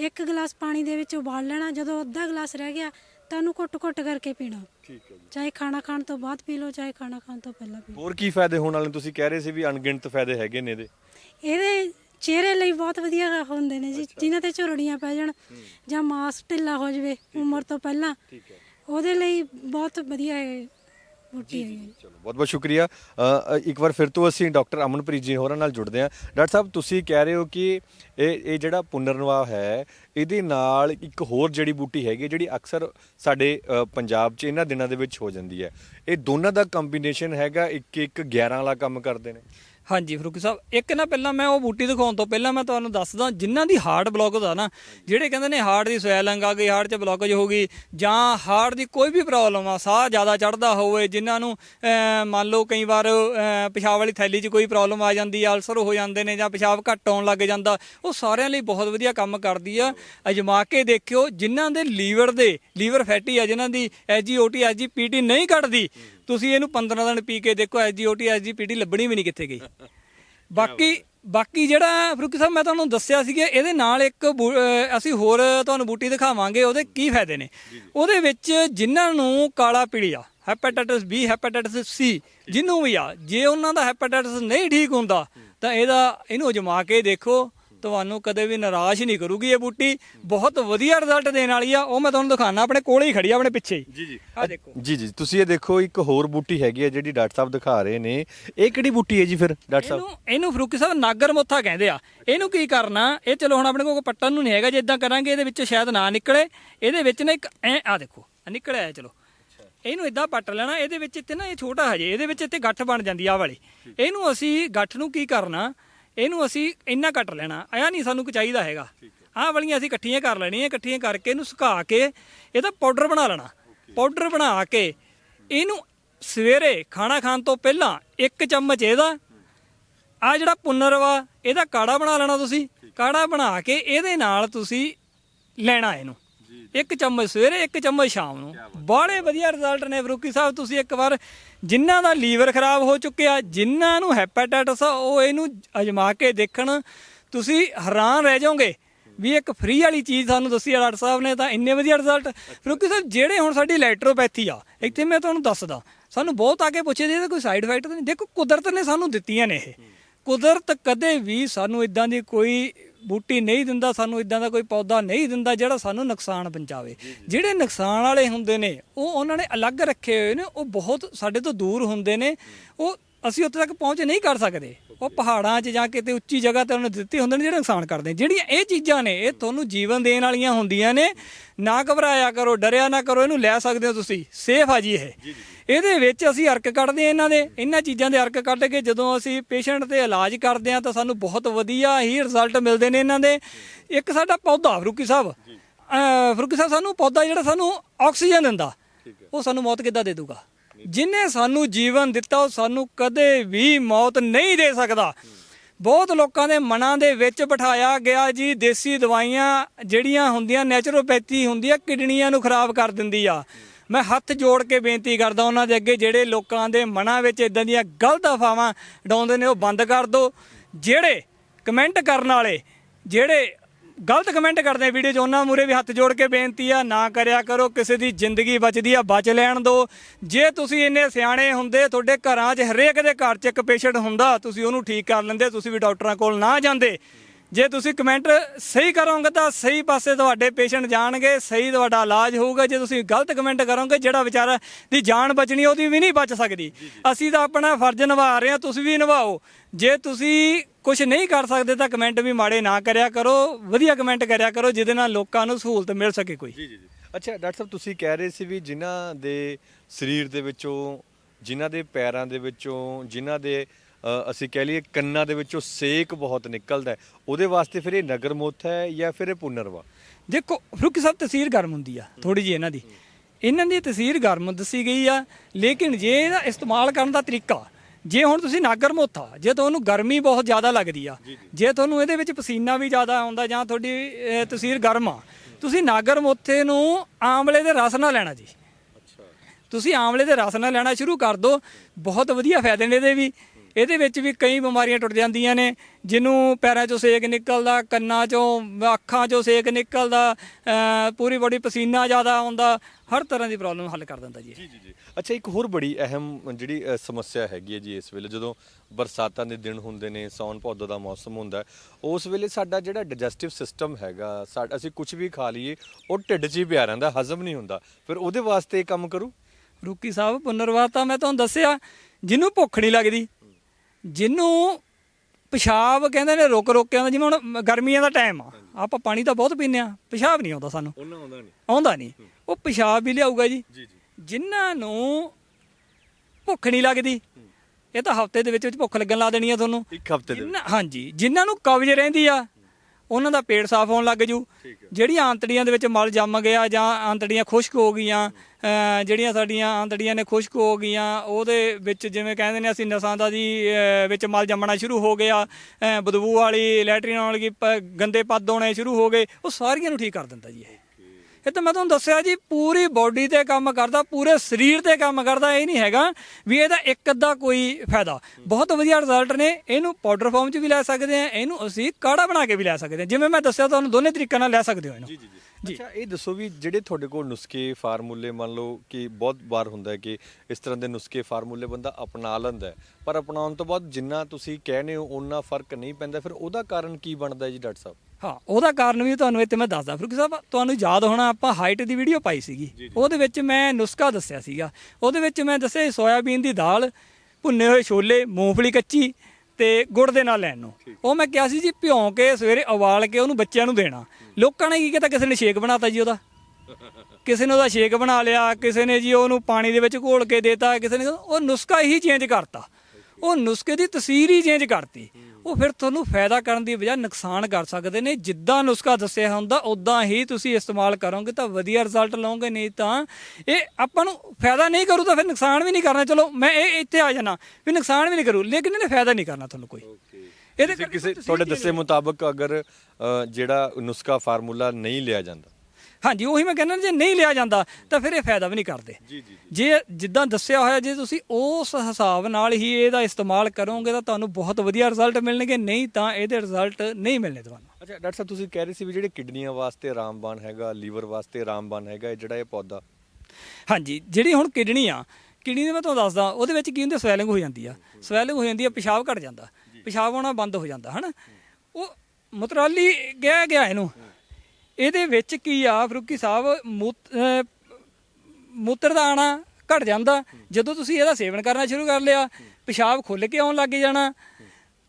ਇੱਕ ਗਲਾਸ ਪਾਣੀ ਦੇ ਵਿੱਚ ਉਬਾਲ ਲੈਣਾ ਜਦੋਂ ਅੱਧਾ ਗਲਾਸ ਰਹਿ ਗਿਆ ਤਾਂ ਉਹਨੂੰ ਘੁੱਟ-ਘੁੱਟ ਕਰਕੇ ਪੀਣਾ। ਠੀਕ ਹੈ ਜੀ। ਚਾਹੇ ਖਾਣਾ ਖਾਣ ਤੋਂ ਬਾਅਦ ਪੀ ਲਓ ਚਾਹੇ ਖਾਣਾ ਖਾਣ ਤੋਂ ਪਹਿਲਾਂ ਪੀ ਲਓ। ਹੋਰ ਕੀ ਫਾਇਦੇ ਹੋਣ ਵਾਲੇ ਨੇ? ਤੁਸੀਂ ਕਹਿ ਰਹੇ ਸੀ ਵੀ ਅਣਗਿਣਤ ਫਾਇਦੇ ਹੈਗੇ ਨੇ ਇਹਦੇ। ਇਹਦੇ ਚਿਹਰੇ ਲਈ ਬਹੁਤ ਵਧੀਆ ਹੁੰਦੇ ਨੇ ਜੀ ਜਿਨ੍ਹਾਂ ਤੇ ਝੁਰੜੀਆਂ ਪੈ ਜਾਣ ਜਾਂ ਮਾਸ ਢਿੱਲਾ ਹੋ ਜਾਵੇ ਉਮਰ ਤੋਂ ਪਹਿਲਾਂ ਠੀਕ ਹੈ। ਉਹਦੇ ਲਈ ਬਹੁਤ ਵਧੀਆ ਹੈ ਹੈ। ਚਲੋ ਬਹੁਤ ਬਹੁਤ ਸ਼ੁਕਰੀਆ। ਅ, ਅ, ਇੱਕ ਵਾਰ ਫਿਰ ਤੋਂ ਅਸੀਂ ਡਾਕਟਰ ਅਮਨਪ੍ਰੀਤ ਜੀ ਹੋਰਾਂ ਨਾਲ ਜੁੜਦੇ ਹਾਂ। ਡਾਕਟਰ ਸਾਹਿਬ ਤੁਸੀਂ ਕਹਿ ਰਹੇ ਹੋ ਕਿ ਇਹ ਇਹ ਜਿਹੜਾ ਪੁਨਰਨਵਾ ਹੈ ਇਹਦੇ ਨਾਲ ਇੱਕ ਹੋਰ ਜੜੀ ਬੂਟੀ ਹੈਗੀ ਹੈ, ਜਿਹੜੀ ਅਕਸਰ ਸਾਡੇ ਅ, ਪੰਜਾਬ 'ਚ ਇਹਨਾਂ ਦਿਨਾਂ ਦੇ ਵਿੱਚ ਹੋ ਜਾਂਦੀ ਹੈ। ਇਹ ਦੋਨਾਂ ਦਾ ਕੰਬੀਨੇਸ਼ਨ ਹੈਗਾ ਇੱਕ ਇੱਕ 11 ਵਾਲਾ ਕੰਮ ਕਰਦੇ ਨੇ। ਹਾਂਜੀ ਫਰੂਕੀ ਸਾਹਿਬ, ਇੱਕ ਨਾ ਪਹਿਲਾਂ ਮੈਂ ਉਹ ਬੂਟੀ ਦਿਖਾਉਣ ਤੋਂ ਪਹਿਲਾਂ ਮੈਂ ਤੁਹਾਨੂੰ ਦੱਸਦਾ, ਜਿਨ੍ਹਾਂ ਦੀ ਹਾਰਟ ਬਲੌਕ ਆ ਨਾ, ਜਿਹੜੇ ਕਹਿੰਦੇ ਨੇ ਹਾਰਟ ਦੀ ਸਵੈਲਿੰਗ ਆ ਗਈ, ਹਾਰਟ 'ਚ ਬਲੌਕੇਜ ਹੋ ਗਈ, ਜਾਂ ਹਾਰਟ ਦੀ ਕੋਈ ਵੀ ਪ੍ਰੋਬਲਮ ਆ, ਸਾਹ ਜ਼ਿਆਦਾ ਚੜਦਾ ਹੋਵੇ, ਜਿਨ੍ਹਾਂ ਨੂੰ ਮੰਨ ਲਓ ਕਈ ਵਾਰ ਪਿਸ਼ਾਬ ਵਾਲੀ ਥੈਲੀ 'ਚ ਕੋਈ ਪ੍ਰੋਬਲਮ ਆ ਜਾਂਦੀ ਆ ਅਲਸਰ ਹੋ ਜਾਂਦੇ ਨੇ ਜਾਂ ਪਿਸ਼ਾਬ ਘੱਟ ਆਉਣ ਲੱਗ ਜਾਂਦਾ, ਉਹ ਸਾਰਿਆਂ ਲਈ ਬਹੁਤ ਵਧੀਆ ਕੰਮ ਕਰਦੀ ਆ। ਅਜਮਾ ਕੇ ਦੇਖਿਓ, ਜਿਨ੍ਹਾਂ ਦੇ ਲੀਵਰ ਦੇ, ਲੀਵਰ ਫੈਟੀ ਆ, ਜਿਨ੍ਹਾਂ ਦੀ ਐਸਜੀਓਟੀ ਐਸਜੀਪੀਟੀ ਨਹੀਂ ਘਟਦੀ ਤੁਸੀਂ ਇਹਨੂੰ 15 ਦਿਨ ਪੀ ਕੇ ਦੇਖੋ ਐਸਜੀਓਟੀ ਐਸਜੀਪੀਟੀ ਲੱਭਣੀ ਵੀ ਨਹੀਂ ਕਿੱਥੇ ਗਈ। ਬਾਕੀ ਬਾਕੀ ਜਿਹੜਾ ਫਰੂਕੀ ਸਾਹਿਬ ਮੈਂ ਤੁਹਾਨੂੰ ਦੱਸਿਆ ਸੀ ਕਿ ਇਹਦੇ ਨਾਲ ਇੱਕ ਅਸੀਂ ਹੋਰ ਤੁਹਾਨੂੰ ਬੂਟੀ ਦਿਖਾਵਾਂਗੇ ਉਹਦੇ ਕੀ ਫਾਇਦੇ ਨੇ। ਉਹਦੇ ਵਿੱਚ ਜਿਨ੍ਹਾਂ ਨੂੰ ਕਾਲਾ ਪੀਲੀਆ ਹੈਪੇਟਾਈਟਸ ਬੀ ਹੈਪੇਟਾਈਟਸ ਸੀ ਜਿਹਨੂੰ ਵੀ ਆ ਜੇ ਉਹਨਾਂ ਦਾ ਹੈਪੇਟਾਈਟਸ ਨਹੀਂ ਠੀਕ ਹੁੰਦਾ ਤਾਂ ਇਹਦਾ ਇਹਨੂੰ ਅਜਮਾ ਕੇ ਦੇਖੋ ਤੁਹਾਨੂੰ ਕਦੇ ਵੀ ਨਿਰਾਸ਼ ਨਹੀਂ ਕਰੂਗੀ ਇਹ ਬੂਟੀ। ਬਹੁਤ ਵਧੀਆ ਰਿਜ਼ਲਟ ਦੇਣ ਵਾਲੀ ਆ। ਉਹ ਮੈਂ ਤੁਹਾਨੂੰ ਦਿਖਾਣਾ ਆਪਣੇ ਕੋਲੇ ਹੀ ਖੜੀ ਆ ਆਪਣੇ ਪਿੱਛੇ ਜੀ ਜੀ। ਆ ਦੇਖੋ। ਜੀ ਜੀ। ਤੁਸੀਂ ਇਹ ਦੇਖੋ ਇੱਕ ਹੋਰ ਬੂਟੀ ਹੈਗੀ ਹੈ ਜਿਹੜੀ ਡਾਕਟਰ ਸਾਹਿਬ ਦਿਖਾ ਰਹੇ ਨੇ। ਇਹ ਕਿਹੜੀ ਬੂਟੀ ਹੈ ਜੀ ਫਿਰ ਡਾਕਟਰ ਸਾਹਿਬ? ਇਹਨੂੰ ਇਹਨੂੰ ਫਰੂਕੀ ਸਾਹਿਬ ਨਾਗਰ ਮੋਥਾ ਕਹਿੰਦੇ ਆ। ਇਹਨੂੰ ਕੀ ਕਰਨਾ ਇਹ ਚਲੋ ਹੁਣ ਆਪਣੇ ਕੋਲ ਪੱਟਣ ਨੂੰ ਨਹੀਂ ਹੈਗਾ ਜੇ ਇਦਾਂ ਕਰਾਂਗੇ ਇਹਦੇ ਵਿੱਚ ਸ਼ਾਇਦ ਨਾ ਨਿਕਲੇ। ਇਹਦੇ ਵਿੱਚ ਨਾ ਇੱਕ ਐ ਆ ਦੇਖੋ ਆ ਨਿਕਲਿਆ ਹੈ ਚਲੋ। ਇਹਨੂੰ ਇਦਾਂ ਪੱਟ ਲੈਣਾ ਇਹਦੇ ਵਿੱਚ ਇੱਥੇ ਨਾ ਇਹ ਛੋਟਾ ਹਜੇ ਇਹਦੇ ਵਿੱਚ ਇੱਥੇ ਗੱਠ ਬਣ ਜਾਂਦੀ ਆ ਆਹ ਵਾਲੀ। ਇਹਨੂੰ ਅਸੀਂ ਗੱਠ ਨੂੰ ਕੀ ਕਰਨਾ ਇਹਨੂੰ ਅਸੀਂ ਇੰਨਾ ਕੱਟ ਲੈਣਾ ਆਇਆ ਨਹੀਂ ਸਾਨੂੰ ਕੁ ਚਾਹੀਦਾ ਹੈਗਾ। ਆਹ ਵਾਲੀਆਂ ਅਸੀਂ ਇਕੱਠੀਆਂ ਕਰ ਲੈਣੀਆਂ ਇਕੱਠੀਆਂ ਕਰਕੇ ਇਹਨੂੰ ਸੁਕਾ ਕੇ ਇਹਦਾ ਪਾਊਡਰ ਬਣਾ ਲੈਣਾ। ਪਾਊਡਰ ਬਣਾ ਕੇ ਇਹਨੂੰ ਸਵੇਰੇ ਖਾਣਾ ਖਾਣ ਤੋਂ ਪਹਿਲਾਂ ਇੱਕ ਚਮਚ ਇਹਦਾ ਆ ਜਿਹੜਾ ਪੁੰਨਰ ਵਾ ਇਹਦਾ ਕਾੜਾ ਬਣਾ ਲੈਣਾ ਤੁਸੀਂ। ਕਾੜਾ ਬਣਾ ਕੇ ਇਹਦੇ ਨਾਲ ਤੁਸੀਂ ਲੈਣਾ ਇਹਨੂੰ। ਇੱਕ ਚਮਚ ਸਵੇਰੇ ਇੱਕ ਚਮਚ ਸ਼ਾਮ ਨੂੰ। ਬੜੇ ਵਧੀਆ ਰਿਜ਼ਲਟ ਨੇ ਫਰੂਕੀ ਸਾਹਿਬ ਤੁਸੀਂ ਇੱਕ ਵਾਰ ਜਿਨ੍ਹਾਂ ਦਾ ਲੀਵਰ ਖਰਾਬ ਹੋ ਚੁੱਕਿਆ ਜਿਨ੍ਹਾਂ ਨੂੰ ਹੈਪੇਟਾਈਟਸ ਆ ਉਹ ਇਹਨੂੰ ਅਜਮਾ ਕੇ ਦੇਖਣ। ਤੁਸੀਂ ਹੈਰਾਨ ਰਹਿ ਜਾਓਗੇ ਵੀ ਇੱਕ ਫ੍ਰੀ ਵਾਲੀ ਚੀਜ਼ ਸਾਨੂੰ ਦੱਸੀ ਆ ਡਾਕਟਰ ਸਾਹਿਬ ਨੇ ਤਾਂ ਇੰਨੇ ਵਧੀਆ ਰਿਜ਼ਲਟ ਫਰੂਕੀ ਸਾਹਿਬ ਜਿਹੜੇ ਹੁਣ ਸਾਡੀ ਇਲੈਕਟ੍ਰੋਪੈਥੀ ਆ ਇੱਥੇ ਮੈਂ ਤੁਹਾਨੂੰ ਦੱਸਦਾ ਸਾਨੂੰ ਬਹੁਤ ਆ ਕੇ ਪੁੱਛਦੇ ਇਹਦਾ ਕੋਈ ਸਾਈਡ ਇਫੈਕਟ ਤਾਂ ਨਹੀਂ। ਦੇਖੋ ਕੁਦਰਤ ਨੇ ਸਾਨੂੰ ਦਿੱਤੀਆਂ ਨੇ ਇਹ। ਕੁਦਰਤ ਕਦੇ ਵੀ ਸਾਨੂੰ ਇਦਾਂ ਦੀ ਕੋਈ ਬੂਟੀ ਨਹੀਂ ਦਿੰਦਾ ਸਾਨੂੰ ਇਦਾਂ ਦਾ ਕੋਈ ਪੌਦਾ ਨਹੀਂ ਦਿੰਦਾ ਜਿਹੜਾ ਸਾਨੂੰ ਨੁਕਸਾਨ ਪਹੁੰਚਾਵੇ। ਜਿਹੜੇ ਨੁਕਸਾਨ ਵਾਲੇ ਹੁੰਦੇ ਨੇ ਉਹ ਉਹਨਾਂ ਨੇ ਅਲੱਗ ਰੱਖੇ ਹੋਏ ਨੇ ਉਹ ਬਹੁਤ ਸਾਡੇ ਤੋਂ ਦੂਰ ਹੁੰਦੇ ਨੇ। ਉਹ ਅਸੀਂ ਉੱਥੇ ਤੱਕ ਪਹੁੰਚ ਨਹੀਂ ਕਰ ਸਕਦੇ। ਉਹ ਪਹਾੜਾਂ 'ਚ ਜਾਂ ਕਿਤੇ ਉੱਚੀ ਜਗ੍ਹਾ ਤੇ ਉਹਨੇ ਦਿੱਤੇ ਹੁੰਦੇ ਨੇ ਜਿਹੜੇ ਨੁਕਸਾਨ ਕਰਦੇ ਜਿਹੜੀਆਂ ਇਹ ਚੀਜ਼ਾਂ ਨੇ ਇਹ ਤੁਹਾਨੂੰ ਜੀਵਨ ਦੇਣ ਵਾਲੀਆਂ ਹੁੰਦੀਆਂ ਨੇ। ਨਾ ਘਬਰਾਇਆ ਕਰੋ ਡਰਿਆ ਨਾ ਕਰੋ ਇਹਨੂੰ ਲੈ ਸਕਦੇ ਹੋ ਤੁਸੀਂ। ਸੇਫ ਆ ਜੀ ਇਹ। ਇਹਦੇ ਵਿੱਚ ਅਸੀਂ ਅਰਕ ਕੱਢਦੇ ਆ ਇਹਨਾਂ ਦੇ। ਇਹਨਾਂ ਚੀਜ਼ਾਂ ਦੇ ਅਰਕ ਕੱਢ ਕੇ ਜਦੋਂ ਅਸੀਂ ਪੇਸ਼ੈਂਟ ਤੇ ਇਲਾਜ ਕਰਦੇ ਆ ਤਾਂ ਸਾਨੂੰ ਬਹੁਤ ਵਧੀਆ ਹੀ ਰਿਜ਼ਲਟ ਮਿਲਦੇ ਨੇ ਇਹਨਾਂ ਦੇ। ਇੱਕ ਸਾਡਾ ਪੌਦਾ ਫਰੂਕੀ ਸਾਹਿਬ। ਫਰੂਕੀ ਸਾਹਿਬ ਸਾਨੂੰ ਪੌਦਾ ਜਿਹੜਾ ਸਾਨੂੰ ਆਕਸੀਜਨ ਦਿੰਦਾ ਉਹ ਸਾਨੂੰ ਮੌਤ ਕਿੱਦਾਂ ਦੇ ਦੂਗਾ? ਜਿਨੇ ਸਾਨੂੰ ਜੀਵਨ ਦਿੱਤਾ, ਉਹ ਸਾਨੂੰ ਕਦੇ ਵੀ ਮੌਤ ਨਹੀਂ ਦੇ ਸਕਦਾ। ਬਹੁਤ ਲੋਕਾਂ ਦੇ ਮਨਾਂ ਦੇ ਵਿੱਚ ਬਿਠਾਇਆ ਗਿਆ ਜੀ, ਦੇਸੀ ਦਵਾਈਆਂ ਜਿਹੜੀਆਂ ਹੁੰਦੀਆਂ ਨੈਚੁਰੋਪੈਥੀ ਹੁੰਦੀ ਆ, ਕਿਡਨੀਆਂ ਨੂੰ ਖਰਾਬ ਕਰ ਦਿੰਦੀ ਆ। ਮੈਂ ਹੱਥ ਜੋੜ ਕੇ ਬੇਨਤੀ ਕਰਦਾ ਉਹਨਾਂ ਦੇ ਅੱਗੇ, ਜਿਹੜੇ ਲੋਕਾਂ ਦੇ ਮਨਾਂ ਵਿੱਚ ਇਦਾਂ ਦੀਆਂ ਗਲਤ ਅਫਵਾਹਾਂ ਡਾਉਂਦੇ ਨੇ, ਉਹ ਬੰਦ ਕਰ ਦਿਓ। ਜਿਹੜੇ ਕਮੈਂਟ ਕਰਨ ਵਾਲੇ, ਜਿਹੜੇ ਗਲਤ ਕਮੈਂਟ ਕਰਦੇ ਵੀਡੀਓ 'ਚ। ਉਹਨਾਂ ਮੂਰੇ ਵੀ ਹੱਥ ਜੋੜ ਕੇ ਬੇਨਤੀ ਆ, ਨਾ ਕਰਿਆ ਕਰੋ, ਕਿਸੇ ਦੀ ਜ਼ਿੰਦਗੀ ਬਚਦੀ ਆ, ਬਚ ਲੈਣ ਦਿਓ ਜੇ ਤੁਸੀਂ ਇੰਨੇ ਸਿਆਣੇ ਹੁੰਦੇ, ਤੁਹਾਡੇ ਘਰਾਂ 'ਚ ਹਰੇਕ ਦੇ ਘਰ 'ਚ ਇੱਕ ਪੇਸ਼ੈਂਟ ਹੁੰਦਾ, ਤੁਸੀਂ ਉਹਨੂੰ ਠੀਕ ਕਰ ਲੈਂਦੇ, ਤੁਸੀਂ ਵੀ ਡਾਕਟਰਾਂ ਕੋਲ ਨਾ ਜਾਂਦੇ। ਜੇ ਤੁਸੀਂ ਕਮੈਂਟ ਸਹੀ ਕਰੋਗੇ ਤਾਂ ਸਹੀ ਪਾਸੇ ਤੁਹਾਡੇ ਪੇਸ਼ੈਂਟ ਜਾਣਗੇ ਸਹੀ ਤੁਹਾਡਾ ਇਲਾਜ ਹੋਊਗਾ। ਜੇ ਤੁਸੀਂ ਗਲਤ ਕਮੈਂਟ ਕਰੋਗੇ ਜਿਹੜਾ ਵਿਚਾਰਾ ਦੀ ਜਾਨ ਬਚਣੀ ਉਹਦੀ ਵੀ ਨਹੀਂ ਬਚ ਸਕਦੀ। ਅਸੀਂ ਤਾਂ ਆਪਣਾ ਫਰਜ਼ ਨਿਭਾ ਰਹੇ ਹਾਂ ਤੁਸੀਂ ਵੀ ਨਿਭਾਓ। ਜੇ ਤੁਸੀਂ ਕੁਝ ਨਹੀਂ ਕਰ ਸਕਦੇ ਤਾਂ ਕਮੈਂਟ ਵੀ ਮਾੜੇ ਨਾ ਕਰਿਆ ਕਰੋ ਵਧੀਆ ਕਮੈਂਟ ਕਰਿਆ ਕਰੋ ਜਿਹਦੇ ਨਾਲ ਲੋਕਾਂ ਨੂੰ ਸਹੂਲਤ ਮਿਲ ਸਕੇ ਕੋਈ। ਜੀ ਜੀ ਜੀ। ਅੱਛਾ ਡਾਕਟਰ ਸਾਹਿਬ ਤੁਸੀਂ ਕਹਿ ਰਹੇ ਸੀ ਵੀ ਜਿਨ੍ਹਾਂ ਦੇ ਸਰੀਰ ਦੇ ਵਿੱਚੋਂ ਜਿਨ੍ਹਾਂ ਦੇ ਪੈਰਾਂ ਦੇ ਵਿੱਚੋਂ ਜਿਨ੍ਹਾਂ ਦੇ ਅਸੀਂ ਕਹਿ ਲਈਏ ਕੰਨਾਂ ਦੇ ਵਿੱਚੋਂ ਸੇਕ ਬਹੁਤ ਨਿਕਲਦਾ ਹੈ। ਉਹਦੇ ਵਾਸਤੇ ਫਿਰ ਇਹ ਨਗਰਮੋਥ ਹੈ ਜਾਂ ਫਿਰ ਇਹ ਪੁਨਰਵਾ? ਦੇਖੋ ਫਰੂਕੀ ਸਾਹਿਬ ਤਸੀਰ ਗਰਮ ਹੁੰਦੀ ਆ ਥੋੜੀ ਜੀ ਇਹਨਾਂ ਦੀ। ਇਹਨਾਂ ਦੀ ਤਸੀਰ ਗਰਮ ਦੱਸੀ ਗਈ ਆ ਲੇਕਿਨ ਜੇ ਇਹਦਾ ਇਸਤੇਮਾਲ ਕਰਨ ਦਾ ਤਰੀਕਾ ਜੇ ਹੁਣ ਤੁਸੀਂ ਨਾਗਰ ਮੋਥਾ ਜੇ ਤੁਹਾਨੂੰ ਗਰਮੀ ਬਹੁਤ ਜ਼ਿਆਦਾ ਲੱਗਦੀ ਆ ਜੇ ਤੁਹਾਨੂੰ ਇਹਦੇ ਵਿੱਚ ਪਸੀਨਾ ਵੀ ਜ਼ਿਆਦਾ ਆਉਂਦਾ ਜਾਂ ਤੁਹਾਡੀ ਤਸੀਰ ਗਰਮ ਆ ਤੁਸੀਂ ਨਾਗਰ ਮੋਥੇ ਨੂੰ ਆਮਲੇ ਦੇ ਰਸ ਨਾਲ ਲੈਣਾ ਜੀ। ਤੁਸੀਂ ਆਮਲੇ ਦੇ ਰਸ ਨਾਲ ਲੈਣਾ ਸ਼ੁਰੂ ਕਰ ਦਿਓ ਬਹੁਤ ਵਧੀਆ ਫਾਇਦੇ ਨੇ ਇਹਦੇ ਵੀ। ਇਹਦੇ ਵਿੱਚ ਵੀ ਕਈ ਬਿਮਾਰੀਆਂ ਟੁੱਟ ਜਾਂਦੀਆਂ ਨੇ ਜਿਹਨੂੰ ਪੈਰਾਂ 'ਚੋਂ ਸੇਕ ਨਿਕਲਦਾ ਕੰਨਾਂ 'ਚੋਂ ਅੱਖਾਂ 'ਚੋਂ ਸੇਕ ਨਿਕਲਦਾ ਪੂਰੀ ਬੋਡੀ ਪਸੀਨਾ ਜ਼ਿਆਦਾ ਆਉਂਦਾ ਹਰ ਤਰ੍ਹਾਂ ਦੀ ਪ੍ਰੋਬਲਮ ਹੱਲ ਕਰ ਦਿੰਦਾ ਜੀ। ਜੀ ਜੀ ਜੀ। ਅੱਛਾ ਇੱਕ ਹੋਰ ਬੜੀ ਅਹਿਮ ਜਿਹੜੀ ਸਮੱਸਿਆ ਹੈਗੀ ਹੈ ਜੀ ਇਸ ਵੇਲੇ ਜਦੋਂ ਬਰਸਾਤਾਂ ਦੇ ਦਿਨ ਹੁੰਦੇ ਨੇ ਸੌਣ ਭਾਦੋ ਦਾ ਮੌਸਮ ਹੁੰਦਾ ਉਸ ਵੇਲੇ ਸਾਡਾ ਜਿਹੜਾ ਡਾਈਜੈਸਟਿਵ ਸਿਸਟਮ ਹੈਗਾ ਅਸੀਂ ਕੁਝ ਵੀ ਖਾ ਲਈਏ ਉਹ ਢਿੱਡ 'ਚ ਹੀ ਪਿਆ ਰਹਿੰਦਾ ਹਜ਼ਮ ਨਹੀਂ ਹੁੰਦਾ। ਫਿਰ ਉਹਦੇ ਵਾਸਤੇ ਇਹ ਕੰਮ ਕਰੂ? ਰੂਕੀ ਸਾਹਿਬ ਪੁਨਰਵਾਸ ਤਾਂ ਮੈਂ ਤੁਹਾਨੂੰ ਦੱਸਿਆ ਜਿਹਨੂੰ ਭੁੱਖ ਨਹੀਂ ਲੱਗਦੀ ਜਿਹਨੂੰ ਪਿਸ਼ਾਬ ਕਹਿੰਦੇ ਨੇ ਰੁਕ ਰੁਕ ਕੇ ਆਉਂਦਾ ਜਿਵੇਂ ਹੁਣ ਗਰਮੀਆਂ ਦਾ ਟਾਈਮ ਆ। ਆਪਾਂ ਪਾਣੀ ਤਾਂ ਬਹੁਤ ਪੀਂਦੇ ਆ ਪਿਸ਼ਾਬ ਨਹੀਂ ਆਉਂਦਾ ਸਾਨੂੰ। ਉਹਨਾਂ ਆਉਂਦਾ ਨਹੀਂ। ਆਉਂਦਾ ਨਹੀਂ। ਉਹ ਪਿਸ਼ਾਬ ਵੀ ਲਿਆਊਗਾ ਜੀ। ਜਿਨ੍ਹਾਂ ਨੂੰ ਭੁੱਖ ਨਹੀਂ ਲੱਗਦੀ ਇਹ ਤਾਂ ਹਫ਼ਤੇ ਦੇ ਵਿੱਚ ਵਿੱਚ ਭੁੱਖ ਲੱਗਣ ਲਾ ਦੇਣੀ ਆ ਤੁਹਾਨੂੰ। ਇੱਕ ਹਫ਼ਤੇ ਦੇ ਹਾਂਜੀ ਜਿਨ੍ਹਾਂ ਨੂੰ ਕਬਜ਼ ਰਹਿੰਦੀ ਆ ਉਹਨਾਂ ਦਾ ਪੇਟ ਸਾਫ਼ ਹੋਣ ਲੱਗ ਜੂ। ਜਿਹੜੀਆਂ ਆਂਤੜੀਆਂ ਦੇ ਵਿੱਚ ਮਲ ਜੰਮ ਗਿਆ ਜਾਂ ਆਂਤੜੀਆਂ ਖੁਸ਼ਕ ਹੋ ਗਈਆਂ ਜਿਹੜੀਆਂ ਸਾਡੀਆਂ ਆਂਤੜੀਆਂ ਨੇ ਖੁਸ਼ਕ ਹੋ ਗਈਆਂ ਉਹਦੇ ਵਿੱਚ ਜਿਵੇਂ ਕਹਿੰਦੇ ਨੇ ਅਸੀਂ ਨਸਾਂ ਦਾ ਜੀ ਵਿੱਚ ਮਲ ਜੰਮਣਾ ਸ਼ੁਰੂ ਹੋ ਗਿਆ ਬਦਬੂ ਵਾਲੀ ਲੈਟਰੀਨ ਵਾਲੀ ਗੰਦੇ ਪੱਦ ਹੋਣੇ ਸ਼ੁਰੂ ਹੋ ਗਏ ਉਹ ਸਾਰੀਆਂ ਨੂੰ ਠੀਕ ਕਰ ਦਿੰਦਾ ਜੀ ਇਹ। ਇਹ ਤਾਂ ਮੈਂ ਤੁਹਾਨੂੰ ਦੱਸਿਆ ਜੀ ਪੂਰੀ ਬਾਡੀ ਤੇ ਕੰਮ ਕਰਦਾ ਪੂਰੇ ਸਰੀਰ ਤੇ ਕੰਮ ਕਰਦਾ ਇਹ ਨਹੀਂ ਹੈਗਾ ਵੀ ਇਹਦਾ ਇੱਕ ਅੱਧਾ ਕੋਈ ਫਾਇਦਾ। ਬਹੁਤ ਵਧੀਆ ਰਿਜ਼ਲਟ ਨੇ ਇਹਨੂੰ ਪਾਊਡਰ ਫਾਰਮ 'ਚ ਵੀ ਲੈ ਸਕਦੇ ਆ ਇਹਨੂੰ ਅਸੀਂ ਕਾੜਾ ਬਣਾ ਕੇ ਵੀ ਲੈ ਸਕਦੇ ਆ ਜਿਵੇਂ ਮੈਂ ਦੱਸਿਆ ਤੁਹਾਨੂੰ ਦੋਨੇ ਤਰੀਕਿਆਂ ਨਾਲ ਲੈ ਸਕਦੇ ਹੋ ਇਹਨੂੰ। ਜੀ ਅੱਛਾ ਇਹ ਦੱਸੋ ਵੀ ਜਿਹੜੇ ਤੁਹਾਡੇ ਕੋਲ ਨੁਸਖੇ ਫਾਰਮੂਲੇ ਮੰਨ ਲਓ ਕਿ ਬਹੁਤ ਵਾਰ ਹੁੰਦਾ ਹੈ ਕਿ ਇਸ ਤਰ੍ਹਾਂ ਦੇ ਨੁਸਖੇ ਫਾਰਮੂਲੇ ਬੰਦਾ ਅਪਣਾ ਲੈਂਦਾ ਪਰ ਅਪਣਾਉਣ ਤੋਂ ਬਾਅਦ ਜਿੰਨਾ ਤੁਸੀਂ ਕਹਿੰਦੇ ਹੋ ਉਹਨਾਂ ਫ਼ਰਕ ਨਹੀਂ ਪੈਂਦਾ ਫਿਰ ਉਹਦਾ ਕਾਰਨ ਕੀ ਬਣਦਾ ਜੀ ਡਾਕਟਰ ਸਾਹਿਬ? ਹਾਂ ਉਹਦਾ ਕਾਰਨ ਵੀ ਤੁਹਾਨੂੰ ਇੱਥੇ ਮੈਂ ਦੱਸਦਾ। ਫਰੂਕ ਸਾਹਿਬ ਤੁਹਾਨੂੰ ਯਾਦ ਹੋਣਾ ਆਪਾਂ ਹਾਈਟ ਦੀ ਵੀਡੀਓ ਪਾਈ ਸੀਗੀ। ਉਹਦੇ ਵਿੱਚ ਮੈਂ ਨੁਸਖਾ ਦੱਸਿਆ ਸੀਗਾ। ਉਹਦੇ ਵਿੱਚ ਮੈਂ ਦੱਸਿਆ ਸੋਇਆਬੀਨ ਦੀ ਦਾਲ ਭੁੰਨੇ ਹੋਏ ਛੋਲੇ ਮੂੰਗਫਲੀ ਕੱਚੀ ਤੇ ਗੁੜ ਦੇ ਨਾਲ ਲੈਣ ਨੂੰ। ਉਹ ਮੈਂ ਕਿਹਾ ਸੀ ਜੀ ਭਿਉਂ ਕੇ ਸਵੇਰੇ ਉਬਾਲ ਕੇ ਉਹਨੂੰ ਬੱਚਿਆਂ ਨੂੰ ਦੇਣਾ। ਲੋਕਾਂ ਨੇ ਕੀ ਕੀਤਾ? ਕਿਸੇ ਨੇ ਸ਼ੇਕ ਬਣਾਤਾ ਜੀ ਉਹਦਾ। ਕਿਸੇ ਨੇ ਉਹਦਾ ਸ਼ੇਕ ਬਣਾ ਲਿਆ ਕਿਸੇ ਨੇ ਜੀ ਉਹਨੂੰ ਪਾਣੀ ਦੇ ਵਿੱਚ ਘੋਲ ਕੇ ਦੇਤਾ ਕਿਸੇ ਨੇ ਉਹ ਨੁਸਖਾ ਹੀ ਚੇਂਜ ਕਰਤਾ। ਉਹ ਨੁਸਖੇ ਦੀ ਤਸਵੀਰ ਹੀ ਚੇਂਜ ਕਰਤੀ। ਉਹ ਫਿਰ ਤੁਹਾਨੂੰ ਫਾਇਦਾ ਕਰਨ ਦੀ ਬਜਾਏ ਨੁਕਸਾਨ ਕਰ ਸਕਦੇ ਨੇ। ਜਿੱਦਾਂ ਨੁਸਖਾ ਦੱਸਿਆ ਹੁੰਦਾ ਉਦਾਂ ਹੀ ਤੁਸੀਂ ਇਸਤੇਮਾਲ ਕਰੋਗੇ ਤਾਂ ਵਧੀਆ ਰਿਜ਼ਲਟ ਲਓਗੇ ਨਹੀਂ ਤਾਂ ਇਹ ਆਪਾਂ ਨੂੰ ਫਾਇਦਾ ਨਹੀਂ ਕਰੂ ਤਾਂ ਫਿਰ ਨੁਕਸਾਨ ਵੀ ਨਹੀਂ ਕਰਨਾ। ਚਲੋ ਮੈਂ ਇਹ ਇੱਥੇ ਆ ਜਾਣਾ ਵੀ ਨੁਕਸਾਨ ਵੀ ਨਹੀਂ ਕਰੂ ਲੇਕਿਨ ਇਹਨੇ ਫਾਇਦਾ ਨਹੀਂ ਕਰਨਾ ਤੁਹਾਨੂੰ ਕੋਈ। ਇਹਦੇ ਕਿਸੇ ਤੁਹਾਡੇ ਦੱਸੇ ਮੁਤਾਬਕ ਅਗਰ ਜਿਹੜਾ ਨੁਸਖਾ ਫਾਰਮੂਲਾ ਨਹੀਂ ਲਿਆ ਜਾਂਦਾ ਹਾਂਜੀ ਉਹੀ ਮੈਂ ਕਹਿੰਦਾ ਜੇ ਨਹੀਂ ਲਿਆ ਜਾਂਦਾ ਤਾਂ ਫਿਰ ਇਹ ਫਾਇਦਾ ਵੀ ਨਹੀਂ ਕਰਦੇ। ਜੀ ਜਿੱਦਾਂ ਦੱਸਿਆ ਹੋਇਆ ਜੇ ਤੁਸੀਂ ਉਸ ਹਿਸਾਬ ਨਾਲ ਹੀ ਇਹਦਾ ਇਸਤੇਮਾਲ ਕਰੋਗੇ ਤਾਂ ਤੁਹਾਨੂੰ ਬਹੁਤ ਵਧੀਆ ਰਿਜ਼ਲਟ ਮਿਲਣਗੇ ਨਹੀਂ ਤਾਂ ਇਹਦੇ ਰਿਜ਼ਲਟ ਨਹੀਂ ਮਿਲਣੇ ਤੁਹਾਨੂੰ। ਅੱਛਾ ਡਾਕਟਰ ਸਾਹਿਬ ਤੁਸੀਂ ਕਹਿ ਰਹੇ ਸੀ ਵੀ ਜਿਹੜੇ ਕਿਡਨੀਆਂ ਵਾਸਤੇ ਰਾਮਬਾਨ ਹੈਗਾ ਲੀਵਰ ਵਾਸਤੇ ਰਾਮਬਾਨ ਹੈਗਾ ਇਹ ਜਿਹੜਾ ਇਹ ਪੌਦਾ। ਹਾਂਜੀ ਜਿਹੜੀ ਹੁਣ ਕਿਡਨੀ ਆ ਕਿਡਨੀ ਦੇ ਮੈਂ ਤੁਹਾਨੂੰ ਦੱਸਦਾ ਉਹਦੇ ਵਿੱਚ ਕੀ ਹੁੰਦਾ ਸਵੈਲਿੰਗ ਹੋ ਜਾਂਦੀ ਆ। ਸਵੈਲਿੰਗ ਹੋ ਜਾਂਦੀ ਆ ਪਿਸ਼ਾਬ ਘਟ ਜਾਂਦਾ। ਪਿਸ਼ਾਬ ਆਉਣਾ ਬੰਦ ਹੋ ਜਾਂਦਾ ਹਨਾ? ਉਹ ਮਤਰਾਲੀ ਗਿਆ ਗਿਆ ਇਹਨੂੰ। ਇਹਦੇ ਵਿੱਚ ਕੀ ਆ ਫਰੂਕੀ ਸਾਹਿਬ ਮੂਤਰ ਦਾ ਆਣਾ ਘਟ ਜਾਂਦਾ। ਜਦੋਂ ਤੁਸੀਂ ਇਹਦਾ ਸੇਵਨ ਕਰਨਾ ਸ਼ੁਰੂ ਕਰ ਲਿਆ ਪਿਸ਼ਾਬ ਖੁੱਲ ਕੇ ਆਉਣ ਲੱਗ ਜਾਣਾ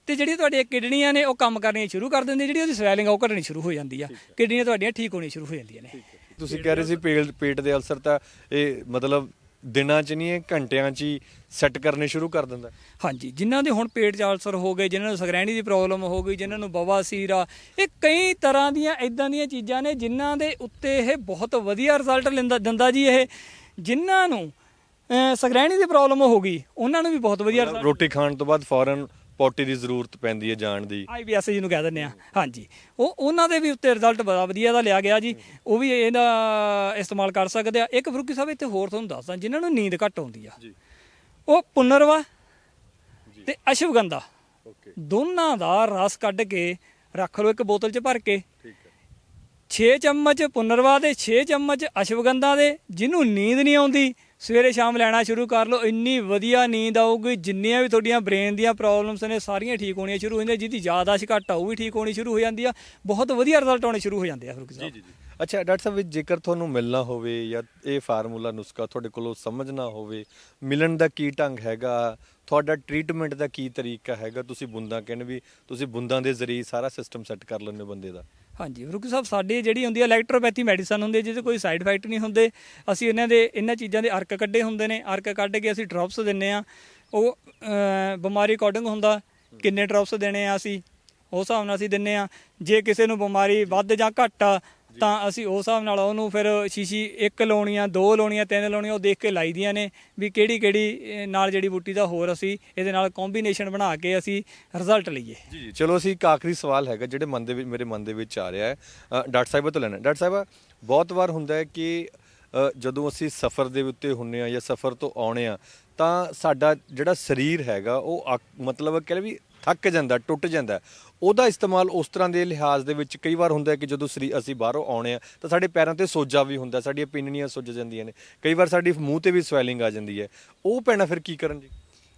ਤੇ ਜਿਹੜੀ ਤੁਹਾਡੀਆਂ ਕਿਡਨੀਆਂ ਨੇ ਉਹ ਕੰਮ ਕਰਨੀਆਂ ਸ਼ੁਰੂ ਕਰ ਦਿੰਦੀ ਜਿਹੜੀ ਉਹਦੀ ਸਵੈਲਿੰਗ ਉਹ ਘਟਣੀ ਸ਼ੁਰੂ ਹੋ ਜਾਂਦੀ ਆ। ਕਿਡਨੀਆਂ ਤੁਹਾਡੀਆਂ ਠੀਕ ਹੋਣੀ ਸ਼ੁਰੂ ਹੋ ਜਾਂਦੀਆਂ ਨੇ। ਤੁਸੀਂ ਕਹਿ ਰਹੇ ਸੀ ਪੇਟ ਦੇ ਅਲਸਰ ਤਾਂ ਇਹ ਮਤਲਬ ਦਿਨਾਂ 'ਚ ਨਹੀਂ ਇਹ ਘੰਟਿਆਂ 'ਚ ਹੀ ਸੈੱਟ ਕਰਨੇ ਸ਼ੁਰੂ ਕਰ ਦਿੰਦਾ। ਹਾਂਜੀ ਜਿਨ੍ਹਾਂ ਦੇ ਹੁਣ ਪੇਟ 'ਚ ਅਲਸਰ ਹੋ ਗਏ ਜਿਨ੍ਹਾਂ ਨੂੰ ਸਗਰੈਣੀ ਦੀ ਪ੍ਰੋਬਲਮ ਹੋ ਗਈ ਜਿਨ੍ਹਾਂ ਨੂੰ ਬਵਾਸੀਰ ਆ ਇਹ ਕਈ ਤਰ੍ਹਾਂ ਦੀਆਂ ਇਦਾਂ ਦੀਆਂ ਚੀਜ਼ਾਂ ਨੇ ਜਿਨ੍ਹਾਂ ਦੇ ਉੱਤੇ ਇਹ ਬਹੁਤ ਵਧੀਆ ਰਿਜ਼ਲਟ ਲੈਂਦਾ ਦਿੰਦਾ ਜੀ ਇਹ। ਜਿਨ੍ਹਾਂ ਨੂੰ ਸਗਰੈਣੀ ਦੀ ਪ੍ਰੋਬਲਮ ਹੋ ਗਈ ਉਹਨਾਂ ਨੂੰ ਵੀ ਬਹੁਤ ਵਧੀਆ result- ਰੋਟੀ ਖਾਣ ਤੋਂ ਬਾਅਦ ਫੌਰਨ ਪੋਟੀ ਦੀ ਜ਼ਰੂਰਤ ਪੈਂਦੀ ਹੈ ਜਾਣ ਦੀ। ਆਈਬੀਐਸ ਜਿਹਨੂੰ ਕਹਿ ਦਿੰਦੇ ਆ ਹਾਂਜੀ। ਉਹ ਉਹਨਾਂ ਦੇ ਵੀ ਉੱਤੇ ਰਿਜ਼ਲਟ ਬੜਾ ਵਧੀਆ ਦਾ ਲਿਆ ਗਿਆ ਜੀ। ਉਹ ਵੀ ਇਹਦਾ ਇਸਤੇਮਾਲ ਕਰ ਸਕਦੇ ਆ। ਇੱਕ ਫਰੂਕੀ ਸਾਹਿਬ ਇੱਥੇ ਹੋਰ ਤੁਹਾਨੂੰ ਦੱਸਦਾ ਜਿਨ੍ਹਾਂ ਨੂੰ ਨੀਂਦ ਘੱਟ ਆਉਂਦੀ ਆ। ਜੀ। ਉਹ ਪੁਨਰਵਾ ਤੇ ਅਸ਼ਵਗੰਧਾ। ਓਕੇ। ਦੋਨਾਂ ਦਾ ਰਸ ਕੱਢ ਕੇ ਰੱਖ ਲਓ ਇੱਕ ਬੋਤਲ 'ਚ ਭਰ ਕੇ। ਠੀਕ ਹੈ। 6 ਚਮਚ ਪੁਨਰਵਾ ਦੇ 6 ਚਮਚ ਅਸ਼ਵਗੰਧਾ ਦੇ। ਜਿਹਨੂੰ ਨੀਂਦ ਨਹੀਂ ਆਉਂਦੀ ਸਵੇਰੇ ਸ਼ਾਮ ਲੈਣਾ ਸ਼ੁਰੂ ਕਰ ਲਓ, ਇੰਨੀ ਵਧੀਆ ਨੀਂਦ ਆਊਗੀ, ਜਿੰਨੀਆਂ ਵੀ ਤੁਹਾਡੀਆਂ ਬ੍ਰੇਨ ਦੀਆਂ ਪ੍ਰੋਬਲਮਸ ਨੇ, ਸਾਰੀਆਂ ਠੀਕ ਹੋਣੀਆਂ ਸ਼ੁਰੂ ਹੋ ਜਾਂਦੀਆਂ, ਜਿਹਦੀ ਯਾਦਾਸ਼ਤ ਘੱਟ ਆ, ਉਹ ਵੀ ਠੀਕ ਹੋਣੀ ਸ਼ੁਰੂ ਹੋ ਜਾਂਦੀ ਆ। ਬਹੁਤ ਵਧੀਆ ਰਿਜ਼ਲਟ ਆਉਣੇ ਸ਼ੁਰੂ ਹੋ ਜਾਂਦੇ ਆ ਫਰੂਕ ਜੀ ਜੀ। ਅੱਛਾ, ਡਾਕਟਰ ਸਾਹਿਬ ਜੇਕਰ ਤੁਹਾਨੂੰ ਮਿਲਣਾ ਹੋਵੇ ਜਾਂ ਇਹ ਫਾਰਮੂਲਾ ਨੁਸਖਾ ਤੁਹਾਡੇ ਕੋਲੋਂ ਸਮਝਣਾ ਹੋਵੇ, ਮਿਲਣ ਦਾ ਕੀ ਢੰਗ ਹੈਗਾ? ਤੁਹਾਡਾ ਟ੍ਰੀਟਮੈਂਟ ਦਾ ਕੀ ਤਰੀਕਾ ਹੈਗਾ? ਤੁਸੀਂ ਬੁੰਦਾਂ ਕਹਿੰਦੇ ਵੀ ਤੁਸੀਂ ਬੁੰਦਾਂ ਦੇ ਜ਼ਰੀਏ ਸਾਰਾ ਸਿਸਟਮ ਸੈੱਟ ਕਰ ਲੈਂਦੇ ਹੋ ਬੰਦੇ ਦਾ। ਹਾਂਜੀ ਫਰੂਕੀ ਸਾਹਿਬ, ਸਾਡੀ ਜਿਹੜੀ ਹੁੰਦੀ ਹੈ ਇਲੈਕਟ੍ਰੋਪੈਥੀ ਮੈਡੀਸਨ ਹੁੰਦੀ ਹੈ ਜਿਹਦੇ ਕੋਈ ਸਾਈਡ ਇਫੈਕਟ ਨਹੀਂ ਹੁੰਦੇ। ਅਸੀਂ ਇਹਨਾਂ ਦੇ, ਇਹਨਾਂ ਚੀਜ਼ਾਂ ਦੇ ਅਰਕ ਕੱਢੇ ਹੁੰਦੇ ਨੇ। ਅਰਕ ਕੱਢ ਕੇ ਅਸੀਂ ਡ੍ਰੌਪਸ ਦਿੰਨੇ ਆ ਉਹ ਬਿਮਾਰੀ ਅਕੋਰਡਿੰਗ ਹੁੰਦਾ, ਕਿੰਨੇ ਡ੍ਰੌਪਸ ਦੇਣੇ ਆ ਅਸੀਂ? ਉਸ ਹਿਸਾਬ ਨਾਲ ਅਸੀਂ ਦਿੰਨੇ ਆ ਜੇ ਕਿਸੇ ਨੂੰ ਬਿਮਾਰੀ ਵੱਧ ਜਾਂ ਘੱਟ ਆ ਤਾਂ ਅਸੀਂ ਉਸ ਹਿਸਾਬ ਨਾਲ ਉਹਨੂੰ ਫਿਰ ਸ਼ੀਸ਼ੀ ਇੱਕ ਲਾਉਣੀਆਂ, ਦੋ ਲਾਉਣੀਆਂ, ਤਿੰਨ ਲਾਉਣੀਆਂ ਉਹ ਦੇਖ ਕੇ ਲਾਈਦੀਆਂ ਨੇ ਵੀ ਕਿਹੜੀ ਕਿਹੜੀ ਨਾਲ ਜਿਹੜੀ ਬੂਟੀ ਦਾ ਹੋਰ ਅਸੀਂ ਇਹਦੇ ਨਾਲ ਕੰਬੀਨੇਸ਼ਨ ਬਣਾ ਕੇ ਅਸੀਂ ਰਿਜ਼ਲਟ ਲਈਏ। ਜੀ ਜੀ, ਚਲੋ ਅਸੀਂ ਇੱਕ ਆਖਰੀ ਸਵਾਲ ਹੈਗਾ ਜਿਹੜੇ ਮਨ ਦੇ ਵਿੱਚ, ਮੇਰੇ ਮਨ ਦੇ ਵਿੱਚ ਆ ਰਿਹਾ ਹੈ। ਡਾਕਟਰ ਸਾਹਿਬ ਤੋਂ ਲੈਣਾ ਡਾਕਟਰ ਸਾਹਿਬ, ਬਹੁਤ ਵਾਰ ਹੁੰਦਾ ਹੈ ਕਿ ਜਦੋਂ ਅਸੀਂ ਸਫ਼ਰ ਦੇ ਉੱਤੇ ਹੁੰਨੇ ਆ ਜਾਂ ਸਫ਼ਰ ਤੋਂ ਆਉਣੇ ਆ, ਤਾਂ ਸਾਡਾ ਜਿਹੜਾ ਸਰੀਰ ਹੈਗਾ ਉਹ ਅੱਕ- ਮਤਲਬ ਕਹਿ ਲਓ ਵੀ ਥੱਕ ਜਾਂਦਾ, ਟੁੱਟ ਜਾਂਦਾ ਉਹਦਾ ਇਸਤੇਮਾਲ ਉਸ ਤਰ੍ਹਾਂ ਦੇ ਲਿਹਾਜ਼ ਦੇ ਵਿੱਚ ਕਈ ਵਾਰ ਹੁੰਦਾ ਹੈ ਕਿ ਜਦੋਂ ਸਰੀ ਅਸੀਂ ਬਾਹਰੋਂ ਆਉਣੇ ਆ ਤਾਂ ਸਾਡੇ ਪੈਰਾਂ ਤੇ ਸੋਜਾ ਵੀ ਹੁੰਦਾ ਸਾਡੀਆਂ ਪਿੰਨੀਆਂ ਸੁੱਜ ਜਾਂਦੀਆਂ ਨੇ। ਕਈ ਵਾਰ ਸਾਡੀ ਮੂੰਹ ਤੇ ਵੀ ਸਵੈਲਿੰਗ ਆ ਜਾਂਦੀ ਹੈ। ਉਹ ਪੈਣਾ ਫਿਰ ਕੀ ਕਰਨ ਜੀ?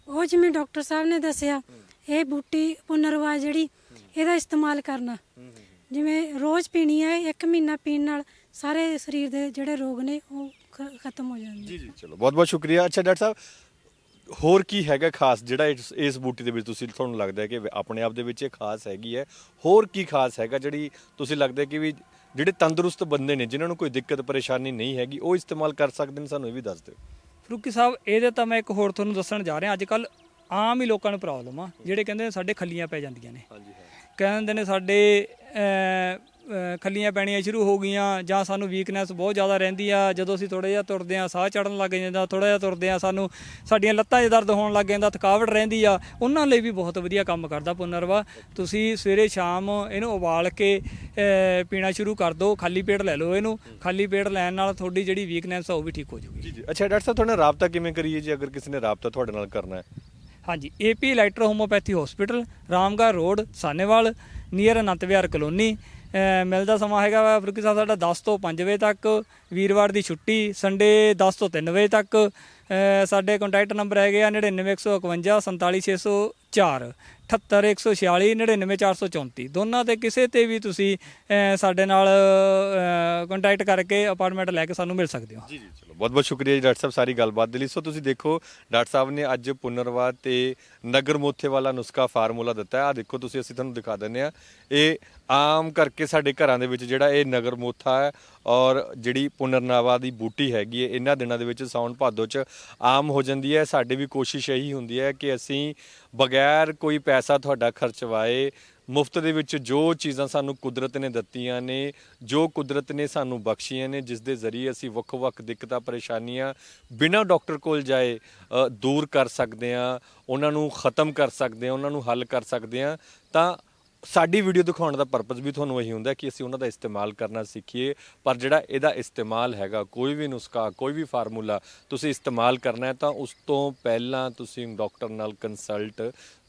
ਉਹ ਜਿਵੇਂ ਡਾਕਟਰ ਸਾਹਿਬ ਨੇ ਦੱਸਿਆ ਇਹ ਬੂਟੀ ਪੁਨਰਵਾ ਜਿਹੜੀ ਇਹਦਾ ਇਸਤੇਮਾਲ ਕਰਨਾ। ਜਿਵੇਂ ਰੋਜ਼ ਪੀਣੀ ਹੈ ਇੱਕ ਮਹੀਨਾ ਪੀਣ ਨਾਲ ਸਾਰੇ ਸਰੀਰ ਦੇ ਜਿਹੜੇ ਰੋਗ ਨੇ ਉਹ ਖਤਮ ਹੋ ਜਾਂਦੇ ਜੀ ਜੀ ਚਲੋ ਬਹੁਤ ਬਹੁਤ ਸ਼ੁਕਰੀਆ। ਅੱਛਾ ਡਾਕਟਰ ਸਾਹਿਬ ਹੋਰ ਕੀ ਹੈਗਾ ਖਾਸ ਜਿਹੜਾ ਇਸ ਇਸ ਬੂਟੀ ਦੇ ਵਿੱਚ ਤੁਸੀਂ ਤੁਹਾਨੂੰ ਲੱਗਦਾ ਹੈ ਕਿ ਆਪਣੇ ਆਪ ਦੇ ਵਿੱਚ ਇਹ ਖਾਸ ਹੈਗੀ ਹੈ? ਹੋਰ ਕੀ ਖਾਸ ਹੈਗਾ ਜਿਹੜੀ ਤੁਸੀਂ ਲੱਗਦਾ ਹੈ ਕਿ ਵੀ ਜਿਹੜੇ ਤੰਦਰੁਸਤ ਬੰਦੇ ਨੇ ਜਿਨ੍ਹਾਂ ਨੂੰ ਕੋਈ ਦਿੱਕਤ ਪਰੇਸ਼ਾਨੀ ਨਹੀਂ ਹੈਗੀ ਉਹ ਇਸਤੇਮਾਲ ਕਰ ਸਕਦੇ ਨੇ? ਸਾਨੂੰ ਇਹ ਵੀ ਦੱਸ ਦਿਓ। ਫਰੂਕੀ ਸਾਹਿਬ ਇਹਦੇ ਤਾਂ ਮੈਂ ਇੱਕ ਹੋਰ ਤੁਹਾਨੂੰ ਦੱਸਣ ਜਾ ਰਿਹਾ। ਅੱਜ ਕੱਲ ਆਮ ਹੀ ਲੋਕਾਂ ਨੂੰ ਪ੍ਰੋਬਲਮ ਆ ਜਿਹੜੇ ਕਹਿੰਦੇ ਨੇ ਸਾਡੇ ਖੱਲੀਆਂ ਪੈ ਜਾਂਦੀਆਂ ਨੇ। ਹਾਂਜੀ ਹਾਂ। ਕਹਿੰਦੇ ਨੇ ਸਾਡੇ ਖੱਲੀਆਂ ਪੈਣੀਆਂ ਸ਼ੁਰੂ ਹੋ ਗਈਆਂ ਜਾਂ ਸਾਨੂੰ ਵੀਕਨੈਸ ਬਹੁਤ ਜ਼ਿਆਦਾ ਰਹਿੰਦੀ ਆ। ਜਦੋਂ ਅਸੀਂ ਥੋੜਾ ਜਿਹਾ ਤੁਰਦੇ ਆ ਸਾਹ ਚੜਨ ਲੱਗ ਜਾਂਦਾ ਥੋੜਾ ਜਿਹਾ ਤੁਰਦੇ ਆ ਸਾਨੂੰ ਸਾਡੀਆਂ ਲੱਤਾਂ 'ਚ ਦਰਦ ਹੋਣ ਲੱਗ ਜਾਂਦਾ ਥਕਾਵਟ ਰਹਿੰਦੀ ਆ ਉਹਨਾਂ ਲਈ ਵੀ ਬਹੁਤ ਵਧੀਆ ਕੰਮ ਕਰਦਾ ਪੁਨਰਵਾ। ਤੁਸੀਂ ਸਵੇਰੇ ਸ਼ਾਮ ਇਹਨੂੰ ਉਬਾਲ ਕੇ ਪੀਣਾ ਸ਼ੁਰੂ ਕਰ ਦਿਓ ਖਾਲੀ ਪੇਟ ਲੈ ਲਓ ਇਹਨੂੰ। ਖਾਲੀ ਪੇਟ ਲੈਣ ਨਾਲ ਤੁਹਾਡੀ ਜਿਹੜੀ ਵੀਕਨੈਸ ਆ ਉਹ ਵੀ ਠੀਕ ਹੋ ਜਾਊਗੀ। ਜੀ ਜੀ। ਅੱਛਾ ਡਾਕਟਰ ਸਾਹਿਬ ਤੁਹਾਡੇ ਨਾਲ ਰਾਬਤਾ ਕਿਵੇਂ ਕਰੀਏ ਜੀ ਅਗਰ ਕਿਸੇ ਨੇ ਰਾਬਤਾ ਤੁਹਾਡੇ ਨਾਲ ਕਰਨਾ ਹੈ? ਹਾਂਜੀ AP electro homoeopathy hospital Ramgarh road Sahnewal near Anant Vihar colony. ਅਹ ਮਿਲਦਾ ਸਮਾਂ ਹੈਗਾ ਵਾ ਫਰੂਕੀ ਸਾਹਿਬ ਸਾਡਾ 10 ਤੋਂ 5 ਵਜੇ ਤੱਕ, ਵੀਰਵਾਰ ਦੀ ਛੁੱਟੀ ਸੰਡੇ 10 ਤੋਂ 3 ਵਜੇ ਤੱਕ ਸਾਡੇ ਕੰਟੈਕਟ ਨੰਬਰ ਹੈਗੇ ਆ 99151 47604 78146 99434 ਦੋਨਾਂ ਤੇ ਕਿਸੇ ਤੇ ਵੀ ਤੁਸੀਂ ਸਾਡੇ ਨਾਲ ਕੰਟੈਕਟ ਕਰਕੇ ਅਪਾਰਟਮੈਂਟ ਲੈ ਕੇ ਸਾਨੂੰ ਮਿਲ ਸਕਦੇ ਹੋ। ਜੀ ਜੀ, ਚਲੋ ਬਹੁਤ ਬਹੁਤ ਸ਼ੁਕਰੀਆ ਜੀ, ਡਾਕਟਰ ਸਾਹਿਬ, ਸਾਰੀ ਗੱਲਬਾਤ ਦੇ ਲਈ। ਸੋ ਤੁਸੀਂ ਦੇਖੋ, ਡਾਕਟਰ ਸਾਹਿਬ ਨੇ ਅੱਜ ਪੁਨਰਵਾਦ ਤੇ ਨਗਰ ਮੋਥੇ ਵਾਲਾ ਨੁਸਖਾ ਫਾਰਮੂਲਾ ਦਿੱਤਾ ਆ ਦੇਖੋ, ਤੁਸੀਂ, ਅਸੀਂ ਤੁਹਾਨੂੰ ਦਿਖਾ ਦਿੰਦੇ ਆ ਇਹ ਆਮ ਕਰਕੇ ਸਾਡੇ ਘਰਾਂ ਦੇ ਵਿੱਚ ਜਿਹੜਾ ਇਹ ਨਗਰ ਮੋਥਾ ਹੈ ਔਰ ਜਿਹੜੀ ਪੁਨਰਨਾਵਾ ਦੀ ਬੂਟੀ ਹੈਗੀ ਹੈ, ਇਹਨਾਂ ਦਿਨਾਂ ਦੇ ਵਿੱਚ ਸਾਉਣ ਭਾਦੋ ਚ ਆਮ ਹੋ ਜਾਂਦੀ ਹੈ। ਸਾਡੀ ਵੀ ਕੋਸ਼ਿਸ਼ ਇਹੀ ਹੁੰਦੀ ਹੈ ਕਿ ਅਸੀਂ ਬਗੈਰ ਕੋਈ ਪੈਸਾ ਤੁਹਾਡਾ ਖਰਚਵਾਏ ਮੁਫਤ ਦੇ ਵਿੱਚ ਜੋ ਚੀਜ਼ਾਂ ਸਾਨੂੰ ਕੁਦਰਤ ਨੇ ਦਿੱਤੀਆਂ ਨੇ, ਜੋ ਕੁਦਰਤ ਨੇ ਸਾਨੂੰ ਬਖਸ਼ੀਆਂ ਨੇ, ਜਿਸ ਦੇ ਜ਼ਰੀਏ ਅਸੀਂ ਵੱਖ-ਵੱਖ ਦਿੱਕਤਾਂ, ਪਰੇਸ਼ਾਨੀਆਂ ਬਿਨਾਂ ਡਾਕਟਰ ਕੋਲ ਜਾਏ ਦੂਰ ਕਰ ਸਕਦੇ ਆ ਉਹਨਾਂ ਨੂੰ ਖਤਮ ਕਰ ਸਕਦੇ ਆ ਉਹਨਾਂ ਨੂੰ ਹੱਲ ਕਰ ਸਕਦੇ ਆ ਤਾਂ ਸਾਡੀ ਵੀਡੀਓ ਦਿਖਾਉਣ ਦਾ ਪਰਪਸ ਵੀ ਤੁਹਾਨੂੰ ਇਹੀ ਹੁੰਦਾ ਕਿ ਅਸੀਂ ਉਹਨਾਂ ਦਾ ਇਸਤੇਮਾਲ ਕਰਨਾ ਸਿੱਖੀਏ, ਪਰ ਜਿਹੜਾ ਇਹਦਾ ਇਸਤੇਮਾਲ ਹੈਗਾ, ਕੋਈ ਵੀ ਨੁਸਖਾ, ਕੋਈ ਵੀ ਫਾਰਮੂਲਾ ਤੁਸੀਂ ਇਸਤੇਮਾਲ ਕਰਨਾ ਹੈ, ਤਾਂ ਉਸ ਤੋਂ ਪਹਿਲਾਂ ਤੁਸੀਂ ਡਾਕਟਰ ਨਾਲ ਕੰਸਲਟ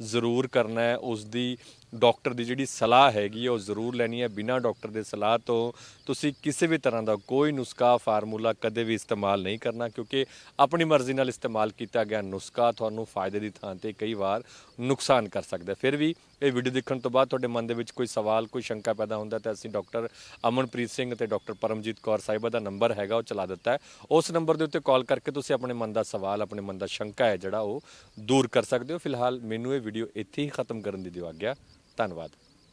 ਜ਼ਰੂਰ ਕਰਨਾ ਹੈ ਉਸ ਦੀ ਡਾਕਟਰ ਦੀ ਜਿਹੜੀ ਸਲਾਹ ਹੈਗੀ ਹੈ ਉਹ ਜ਼ਰੂਰ ਲੈਣੀ ਹੈ ਬਿਨਾਂ ਡਾਕਟਰ ਦੇ ਸਲਾਹ ਤੋਂ ਤੁਸੀਂ ਕਿਸੇ ਵੀ ਤਰ੍ਹਾਂ ਦਾ ਕੋਈ ਨੁਸਖਾ ਫਾਰਮੂਲਾ ਕਦੇ ਵੀ ਇਸਤੇਮਾਲ ਨਹੀਂ ਕਰਨਾ, ਕਿਉਂਕਿ ਆਪਣੀ ਮਰਜ਼ੀ ਨਾਲ ਇਸਤੇਮਾਲ ਕੀਤਾ ਗਿਆ ਨੁਸਖਾ ਤੁਹਾਨੂੰ ਫਾਇਦੇ ਦੀ ਥਾਂ ਤੇ ਕਈ ਵਾਰ ਨੁਕਸਾਨ ਕਰ ਸਕਦਾ। ਫਿਰ ਵੀ ਇਹ ਵੀਡੀਓ ਦੇਖਣ ਤੋਂ ਬਾਅਦ ਤੁਹਾਡੇ ਮਨ ਦੇ ਵਿੱਚ ਕੋਈ ਸਵਾਲ, ਕੋਈ ਸ਼ੰਕਾ ਪੈਦਾ ਹੁੰਦਾ ਤਾਂ ਅਸੀਂ ਡਾਕਟਰ ਅਮਨਪ੍ਰੀਤ ਸਿੰਘ ਅਤੇ ਡਾਕਟਰ ਪਰਮਜੀਤ ਕੌਰ ਸਾਹਿਬਾ ਦਾ ਨੰਬਰ ਹੈਗਾ, ਉਹ ਚਲਾ ਦਿੱਤਾ ਹੈ। ਉਸ ਨੰਬਰ ਦੇ ਉੱਤੇ ਕਾਲ ਕਰਕੇ ਤੁਸੀਂ ਆਪਣੇ ਮਨ ਦਾ ਸਵਾਲ, ਆਪਣੇ ਮਨ ਦਾ ਸ਼ੰਕਾ ਹੈ ਜਿਹੜਾ ਉਹ ਦੂਰ ਕਰ ਸਕਦੇ ਹੋ। ਫਿਲਹਾਲ ਮੈਨੂੰ ਇਹ ਵੀਡੀਓ ਇੱਥੇ ਹੀ ਖਤਮ ਕਰਨ ਦੀ ਦਿਓ ਆਗਿਆ। ਧੰਨਵਾਦ।